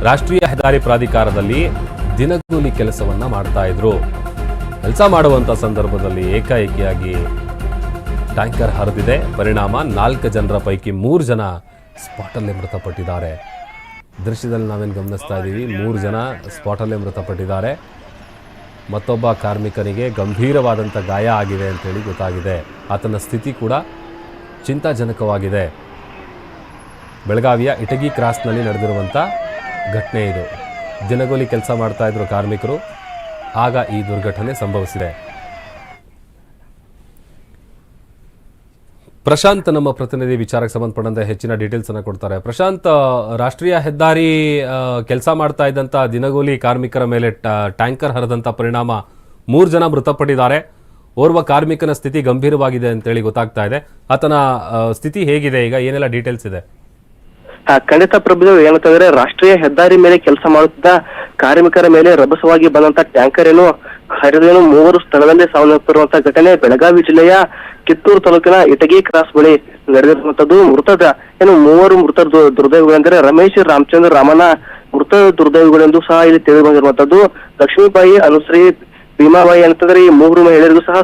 ರಾಷ್ಟ್ರೀಯ ಹೆದ್ದಾರಿ ಪ್ರಾಧಿಕಾರದಲ್ಲಿ ದಿನಗೂಲಿ ಕೆಲಸವನ್ನ ಮಾಡ್ತಾ ಇದ್ರು. ಕೆಲಸ ಮಾಡುವಂತ ಸಂದರ್ಭದಲ್ಲಿ ಏಕಾಏಕಿಯಾಗಿ ಟ್ಯಾಂಕರ್ ಹರಿದಿದೆ. ಪರಿಣಾಮ ನಾಲ್ಕು ಜನರ ಪೈಕಿ ಮೂರು ಜನ ಸ್ಪಾಟಲ್ಲೇ ಮೃತಪಟ್ಟಿದ್ದಾರೆ. ದೃಶ್ಯದಲ್ಲಿ ನಾವೇನು ಗಮನಿಸ್ತಾ ಇದ್ದೀವಿ, ಮೂರು ಜನ ಸ್ಪಾಟಲ್ಲೇ ಮೃತಪಟ್ಟಿದ್ದಾರೆ. ಮತ್ತೊಬ್ಬ ಕಾರ್ಮಿಕನಿಗೆ ಗಂಭೀರವಾದಂಥ ಗಾಯ ಆಗಿದೆ ಅಂತೇಳಿ ಗೊತ್ತಾಗಿದೆ. ಆತನ ಸ್ಥಿತಿ ಕೂಡ ಚಿಂತಾಜನಕವಾಗಿದೆ. ಬೆಳಗಾವಿಯ ಇಟಗಿ ಕ್ರಾಸ್ನಲ್ಲಿ ನಡೆದಿರುವಂಥ ಘಟನೆ ಇದು. ದಿನಗೂಲಿ ಕೆಲಸ ಮಾಡ್ತಾ ಇದ್ರು ಕಾರ್ಮಿಕರು. ಆಗ ಈ ದುರ್ಘಟನೆ ಸಂಭವಿಸಿದೆ. ಪ್ರಶಾಂತ್ ನಮ್ಮ ಪ್ರತಿನಿಧಿ, ವಿಚಾರಕ್ಕೆ ಸಂಬಂಧಪಟ್ಟಂತೆ ಹೆಚ್ಚಿನ ಡೀಟೇಲ್ಸ್ ಅನ್ನು ಕೊಡ್ತಾರೆ. ಪ್ರಶಾಂತ್ ರಾಷ್ಟ್ರೀಯ ಹೆದ್ದಾರಿ ಕೆಲಸ ಮಾಡ್ತಾ ಇದ್ದಂತ ದಿನಗೂಲಿ ಕಾರ್ಮಿಕರ ಮೇಲೆ ಟ್ಯಾಂಕರ್ ಹರಿದಂತ ಪರಿಣಾಮ ಮೂರು ಜನ ಮೃತಪಟ್ಟಿದ್ದಾರೆ. ಓರ್ವ ಕಾರ್ಮಿಕನ ಸ್ಥಿತಿ ಗಂಭೀರವಾಗಿದೆ ಅಂತೇಳಿ ಗೊತ್ತಾಗ್ತಾ ಇದೆ. ಆತನ ಸ್ಥಿತಿ ಹೇಗಿದೆ ಈಗ? ಏನೆಲ್ಲ ಡೀಟೇಲ್ಸ್ ಇದೆ? ಖಂಡಿತ ಪ್ರಭುದೇವ್, ಏನಂತಂದ್ರೆ ರಾಷ್ಟ್ರೀಯ ಹೆದ್ದಾರಿ ಮೇಲೆ ಕೆಲಸ ಮಾಡುತ್ತಿದ್ದ ಕಾರ್ಮಿಕರ ಮೇಲೆ ರಭಸವಾಗಿ ಬಂದಂತ ಟ್ಯಾಂಕರ್ ಏನು ಹರಿದೇನು ಮೂವರು ಸ್ಥಳದಲ್ಲೇ ಸಾವನ್ನಪ್ಪಿರುವಂತಹ ಘಟನೆ ಬೆಳಗಾವಿ ಜಿಲ್ಲೆಯ ಕಿತ್ತೂರು ತಾಲೂಕಿನ ಇಟಗಿ ಕ್ರಾಸ್ ಬಳಿ ನಡೆದಿರುವಂತದ್ದು. ಮೃತದ ಏನು ಮೂವರು ಮೃತ ದುರ್ದೈವಗಳೆಂದರೆ ರಮೇಶ್, ರಾಮಚಂದ್ರ ರಾಮನ ಮೃತ ದುರ್ದೈವಿಗಳೆಂದು ಸಹ ಇಲ್ಲಿ ತಿಳಿದು ಬಂದಿರುವಂತದ್ದು ಲಕ್ಷ್ಮೀಬಾಯಿ, ಅನುಶ್ರೀ, ಭೀಮಾಬಾಯಿ ಅಂತಂದ್ರೆ ಈ ಮೂವರು ಮಹಿಳೆಯರಿಗೂ ಸಹ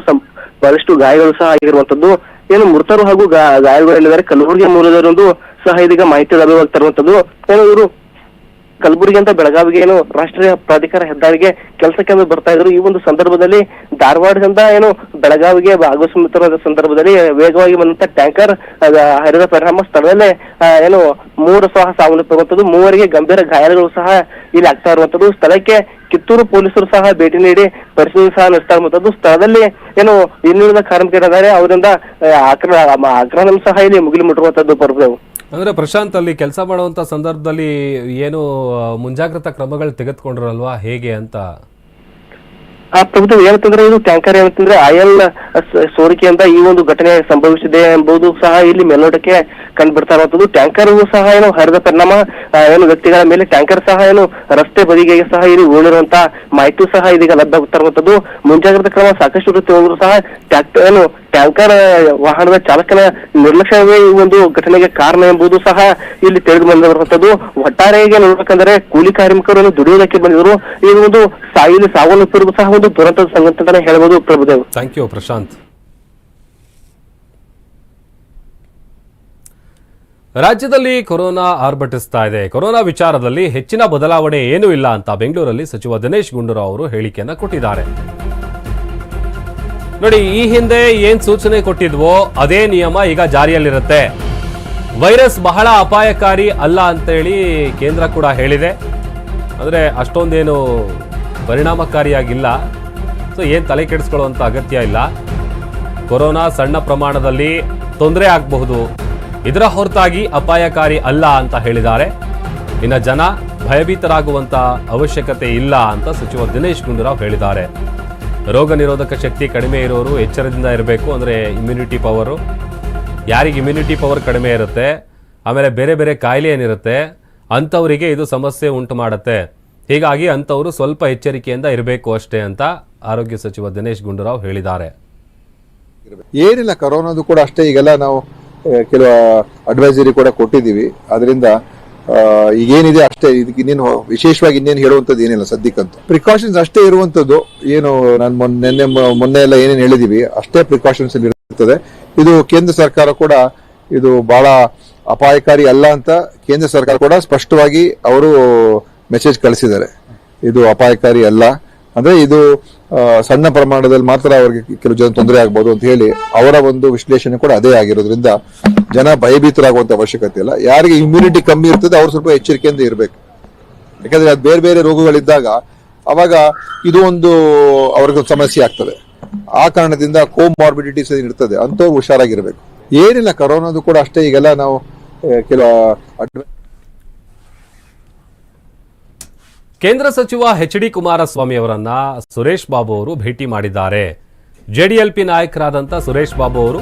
ಬಹಳಷ್ಟು ಗಾಯಗಳು ಸಹ ಆಗಿರುವಂತದ್ದು. ಏನು ಮೃತರು ಹಾಗೂ ಗಾಯಗಳು ಏನಿದ್ದಾರೆ ಕಲಬುರಗಿ ಮೂಲದವರೊಂದು ಸಹ ಇದೀಗ ಮಾಹಿತಿ ಲಭ್ಯವಾಗ್ತಿರುವಂತದ್ದು ಏನು ಇವರು ಕಲಬುರಗಿ ಅಂತ ಬೆಳಗಾವಿಗೆ ಏನು ರಾಷ್ಟ್ರೀಯ ಪ್ರಾಧಿಕಾರ ಹೆದ್ದಾರಿಗೆ ಕೆಲಸಕ್ಕೆ ಬರ್ತಾ ಇದ್ರು. ಈ ಒಂದು ಸಂದರ್ಭದಲ್ಲಿ ಧಾರವಾಡದಿಂದ ಏನು ಬೆಳಗಾವಿಗೆ ಆಗಮಿಸುತ್ತಿರುವ ಸಂದರ್ಭದಲ್ಲಿ ವೇಗವಾಗಿ ಬಂದಂತ ಟ್ಯಾಂಕರ್ ಹರಿದ ಪರಿಣಾಮ ಸ್ಥಳದಲ್ಲೇ ಏನು ಮೂರು ಸಹ ಸಾವನ್ನಪ್ಪಿರುವಂತದ್ದು ಮೂವರಿಗೆ ಗಂಭೀರ ಗಾಯಗಳು ಸಹ ಇಲ್ಲಿ ಆಗ್ತಾ ಇರುವಂತದ್ದು ಸ್ಥಳಕ್ಕೆ ಕಿತ್ತೂರು ಪೊಲೀಸರು ಸಹ ಭೇಟಿ ನೀಡಿ ಪರಿಶೀಲನೆ ಸಹ ನಡೆಸ್ತಾ ಇರುವಂತದ್ದು ಸ್ಥಳದಲ್ಲಿ ಏನು ಇನ್ನುಳಿದ ಕಾರ್ಮಿಕರಿದ್ದಾರೆ. ಅವರಿಂದ ಆಕ್ರಮ ಆಕ್ರಮಣ ಸಹ ಇಲ್ಲಿ ಮುಗಿಲು ಮುಟ್ಟಿರುವಂತದ್ದು ಪ್ರಭು ಅಂದ್ರೆ ಪ್ರಶಾಂತ್ ಅಲ್ಲಿ ಕೆಲಸ ಮಾಡುವಂತ ಸಂದರ್ಭದಲ್ಲಿ ಏನು ಮುಂಜಾಗ್ರತಾ ಕ್ರಮಗಳು ತೆಗೆದುಕೊಂಡ್ರಲ್ವಾ? ಹೇಗೆ ಅಂತ? ಆ ಏನಂತಂದ್ರೆ ಇದು ಟ್ಯಾಂಕರ್ ಏನಂತಂದ್ರೆ ಆಯಲ್ ಸೋರಿಕೆಯಿಂದ ಈ ಒಂದು ಘಟನೆ ಸಂಭವಿಸಿದೆ ಎಂಬುದು ಸಹ ಇಲ್ಲಿ ಮೇಲ್ನೋಟಕ್ಕೆ ಕಂಡು ಬರ್ತಾ ಇರುವಂತದ್ದು ಟ್ಯಾಂಕರ್ ಸಹ ಏನು ಹರಿದ ಪರಿಣಾಮ ಏನು ವ್ಯಕ್ತಿಗಳ ಮೇಲೆ ಟ್ಯಾಂಕರ್ ಸಹ ಏನು ರಸ್ತೆ ಬದಿಗೆ ಸಹ ಇಲ್ಲಿ ಉಳಿರುವಂತಹ ಮಾಹಿತಿ ಸಹ ಇದೀಗ ಲಭ್ಯ ಇರುವಂತದ್ದು ಮುಂಜಾಗ್ರತಾ ಕ್ರಮ ಸಾಕಷ್ಟು ಸಹ ಟ್ಯಾಕ್ಟರ್ ಏನು ಟ್ಯಾಂಕರ್ ವಾಹನದ ಚಾಲಕನ ನಿರ್ಲಕ್ಷ್ಯವೇ ಈ ಒಂದು ಘಟನೆಗೆ ಕಾರಣ ಎಂಬುದು ಸಹ ಇಲ್ಲಿ ತಿಳಿದು ಬಂದಿರುವಂತದ್ದು ಒಟ್ಟಾರೆಯಾಗಿ ನೋಡ್ಬೇಕಂದ್ರೆ ಕೂಲಿ ಕಾರ್ಮಿಕರನ್ನು ದುಡಿಯೋದಕ್ಕೆ ಬಂದಿದ್ರು. ಈ ಒಂದು ಸಾಯಿಲಿ ಸಾವನ್ನಪ್ಪಿರುವುದು ಸಹ ಒಂದು ದುರಂತದ ಸಂಗತಿ ಅಂತಾನೆ ಹೇಳ್ಬೋದು ಪ್ರಭುದೇವ್. Thank you Prashant. ರಾಜ್ಯದಲ್ಲಿ ಕೊರೋನಾ ಆರ್ಭಟಿಸ್ತಾ ಇದೆ. ಕೊರೋನಾ ವಿಚಾರದಲ್ಲಿ ಹೆಚ್ಚಿನ ಬದಲಾವಣೆ ಏನೂ ಇಲ್ಲ ಅಂತ ಬೆಂಗಳೂರಲ್ಲಿ ಸಚಿವ ದಿನೇಶ್ ಗುಂಡೂರಾವ್ ಅವರು ಹೇಳಿಕೆಯನ್ನು ಕೊಟ್ಟಿದ್ದಾರೆ. ನೋಡಿ, ಈ ಹಿಂದೆ ಏನ್ ಸೂಚನೆ ಕೊಟ್ಟಿದ್ವೋ, ಅದೇ ನಿಯಮ ಈಗ ಜಾರಿಯಲ್ಲಿರುತ್ತೆ. ವೈರಸ್ ಬಹಳ ಅಪಾಯಕಾರಿ ಅಲ್ಲ ಅಂತೇಳಿ ಕೇಂದ್ರ ಕೂಡ ಹೇಳಿದೆ. ಅಂದರೆ ಅಷ್ಟೊಂದೇನು ಪರಿಣಾಮಕಾರಿಯಾಗಿಲ್ಲ. ಸೊ, ಏನು ತಲೆ ಕೆಡಿಸ್ಕೊಳ್ಳುವಂಥ ಅಗತ್ಯ ಇಲ್ಲ. ಕೊರೋನಾ ಸಣ್ಣ ಪ್ರಮಾಣದಲ್ಲಿ ತೊಂದರೆ ಆಗಬಹುದು. ಇದರ ಹೊರತಾಗಿ ಅಪಾಯಕಾರಿ ಅಲ್ಲ ಅಂತ ಹೇಳಿದ್ದಾರೆ. ಇನ್ನು ಜನ ಭಯಭೀತರಾಗುವಂತ ಅವಶ್ಯಕತೆ ಇಲ್ಲ ಅಂತ ಸಚಿವ ದಿನೇಶ್ ಗುಂಡೂರಾವ್ ಹೇಳಿದ್ದಾರೆ. ರೋಗ ನಿರೋಧಕ ಶಕ್ತಿ ಕಡಿಮೆ ಇರೋರು ಎಚ್ಚರದಿಂದ ಇರಬೇಕು, ಅಂದರೆ ಇಮ್ಯುನಿಟಿ ಪವರು ಯಾರಿಗೆ ಇಮ್ಯುನಿಟಿ ಪವರ್ ಕಡಿಮೆ ಇರುತ್ತೆ, ಆಮೇಲೆ ಬೇರೆ ಬೇರೆ ಕಾಯಿಲೆ ಏನಿರುತ್ತೆ, ಅಂಥವರಿಗೆ ಇದು ಸಮಸ್ಯೆ ಉಂಟು ಮಾಡುತ್ತೆ. ಹೀಗಾಗಿ ಅಂಥವರು ಸ್ವಲ್ಪ ಎಚ್ಚರಿಕೆಯಿಂದ ಇರಬೇಕು ಅಷ್ಟೇ ಅಂತ ಆರೋಗ್ಯ ಸಚಿವ ದಿನೇಶ್ ಗುಂಡೂರಾವ್ ಹೇಳಿದ್ದಾರೆ. ಏನಿಲ್ಲ, ಕರೋನಾದು ಕೂಡ ಅಷ್ಟೇ, ಈಗೆಲ್ಲ ನಾವು ಕೆಲವು ಅಡ್ವೈಸರಿ ಕೂಡ ಕೊಟ್ಟಿದ್ದೀವಿ. ಅದರಿಂದ ಈಗೇನಿದೆ ಅಷ್ಟೇ. ಇದಕ್ಕೆ ಇನ್ನೇನು ವಿಶೇಷವಾಗಿ ಇನ್ನೇನು ಹೇಳುವಂಥದ್ದು ಏನಿಲ್ಲ ಸದ್ಯಕ್ಕಂತೂ. ಪ್ರಿಕಾಷನ್ಸ್ ಅಷ್ಟೇ ಇರುವಂಥದ್ದು. ಏನು ನಾನು ಮೊನ್ನೆ ನಿನ್ನೆ ಮೊನ್ನೆ ಎಲ್ಲ ಏನೇನು ಹೇಳಿದೀವಿ, ಅಷ್ಟೇ ಪ್ರಿಕಾಷನ್ಸ್ ಇರುತ್ತದೆ. ಇದು ಕೇಂದ್ರ ಸರ್ಕಾರ ಕೂಡ ಇದು ಬಹಳ ಅಪಾಯಕಾರಿ ಅಲ್ಲ ಅಂತ ಕೇಂದ್ರ ಸರ್ಕಾರ ಕೂಡ ಸ್ಪಷ್ಟವಾಗಿ ಅವರು ಮೆಸೇಜ್ ಕಳಿಸಿದ್ದಾರೆ. ಇದು ಅಪಾಯಕಾರಿ ಅಲ್ಲ. ಅಂದ್ರೆ ಇದು ಸಣ್ಣ ಪ್ರಮಾಣದಲ್ಲಿ ಮಾತ್ರ ಅವರಿಗೆ ಕೆಲವು ಜನ ತೊಂದರೆ ಆಗ್ಬೋದು ಅಂತ ಹೇಳಿ ಅವರ ಒಂದು ವಿಶ್ಲೇಷಣೆ ಕೂಡ ಅದೇ ಆಗಿರೋದ್ರಿಂದ ಜನ ಭಯಭೀತರಾಗುವಂತ ಅವಶ್ಯಕತೆ ಇಲ್ಲ. ಯಾರಿಗೆ ಇಮ್ಯುನಿಟಿ ಕಮ್ಮಿ ಇರ್ತದೆ, ಅವ್ರು ಸ್ವಲ್ಪ ಎಚ್ಚರಿಕೆಯಿಂದ ಇರಬೇಕು. ಯಾಕಂದ್ರೆ ಅದು ಬೇರೆ ಬೇರೆ ರೋಗಗಳಿದ್ದಾಗ ಅವಾಗ ಇದು ಒಂದು ಅವ್ರಿಗೆ ಸಮಸ್ಯೆ ಆಗ್ತದೆ. ಆ ಕಾರಣದಿಂದ ಕೋಮಾರ್ಬಿಡಿಟೀಸ್ ಇರ್ತದೆ ಅಂತವ್ರು ಹುಷಾರಾಗಿರ್ಬೇಕು. ಏನಿಲ್ಲ ಕರೋನಾದು ಕೂಡ ಅಷ್ಟೇ, ಈಗೆಲ್ಲ ನಾವು ಕೆಲ ಕೆಲವು ಕೇಂದ್ರ ಸಚಿವ ಎಚ್ ಡಿ ಕುಮಾರಸ್ವಾಮಿ ಅವರನ್ನ ಸುರೇಶ್ ಬಾಬು ಅವರು ಭೇಟಿ ಮಾಡಿದ್ದಾರೆ. ಜೆಡಿಎಲ್ಪಿ ನಾಯಕರಾದಂಥ ಸುರೇಶ್ ಬಾಬು ಅವರು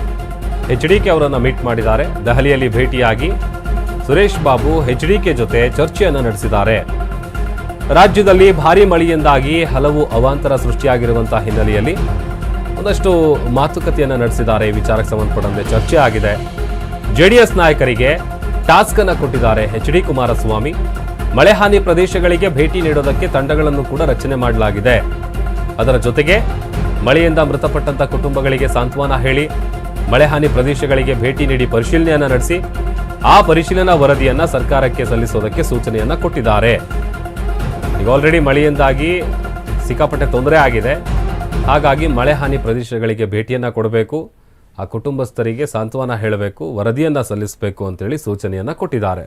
ಎಚ್ ಡಿ ಕೆ ಅವರನ್ನು ಮೀಟ್ ಮಾಡಿದ್ದಾರೆ. ದೆಹಲಿಯಲ್ಲಿ ಭೇಟಿಯಾಗಿ Suresh Babu H D K ಜೊತೆ ಚರ್ಚೆಯನ್ನು ನಡೆಸಿದ್ದಾರೆ. ರಾಜ್ಯದಲ್ಲಿ ಭಾರೀ ಮಳೆಯಿಂದಾಗಿ ಹಲವು ಅವಾಂತರ ಸೃಷ್ಟಿಯಾಗಿರುವಂತಹ ಹಿನ್ನೆಲೆಯಲ್ಲಿ ಒಂದಷ್ಟು ಮಾತುಕತೆಯನ್ನು ನಡೆಸಿದ್ದಾರೆ. ಈ ವಿಚಾರಕ್ಕೆ ಸಂಬಂಧಪಟ್ಟಂತೆ ಚರ್ಚೆ ಆಗಿದೆ. ಜೆಡಿಎಸ್ ನಾಯಕರಿಗೆ ಟಾಸ್ಕ್ ಅನ್ನು ಕೊಟ್ಟಿದ್ದಾರೆ ಎಚ್ ಡಿ ಕುಮಾರಸ್ವಾಮಿ. ಮಳೆ ಹಾನಿ ಪ್ರದೇಶಗಳಿಗೆ ಭೇಟಿ ನೀಡೋದಕ್ಕೆ ತಂಡಗಳನ್ನು ಕೂಡ ರಚನೆ ಮಾಡಲಾಗಿದೆ. ಅದರ ಜೊತೆಗೆ ಮಳೆಯಿಂದ ಮೃತಪಟ್ಟಂತ ಕುಟುಂಬಗಳಿಗೆ ಸಾಂತ್ವನ ಹೇಳಿ, ಮಳೆ ಹಾನಿ ಪ್ರದೇಶಗಳಿಗೆ ಭೇಟಿ ನೀಡಿ ಪರಿಶೀಲನೆಯನ್ನ ನಡೆಸಿ, ಆ ಪರಿಶೀಲನಾ ವರದಿಯನ್ನ ಸರ್ಕಾರಕ್ಕೆ ಸಲ್ಲಿಸೋದಕ್ಕೆ ಸೂಚನೆಯನ್ನ ಕೊಟ್ಟಿದ್ದಾರೆ. ಈಗ ಆಲ್ರೆಡಿ ಮಳೆಯಿಂದಾಗಿ ಸಿಕ್ಕಾಪಟ್ಟೆ ತೊಂದರೆ ಆಗಿದೆ. ಹಾಗಾಗಿ ಮಳೆ ಹಾನಿ ಪ್ರದೇಶಗಳಿಗೆ ಭೇಟಿಯನ್ನು ಕೊಡಬೇಕು, ಆ ಕುಟುಂಬಸ್ಥರಿಗೆ ಸಾಂತ್ವನ ಹೇಳಬೇಕು, ವರದಿಯನ್ನು ಸಲ್ಲಿಸಬೇಕು ಅಂತೇಳಿ ಸೂಚನೆಯನ್ನು ಕೊಟ್ಟಿದ್ದಾರೆ.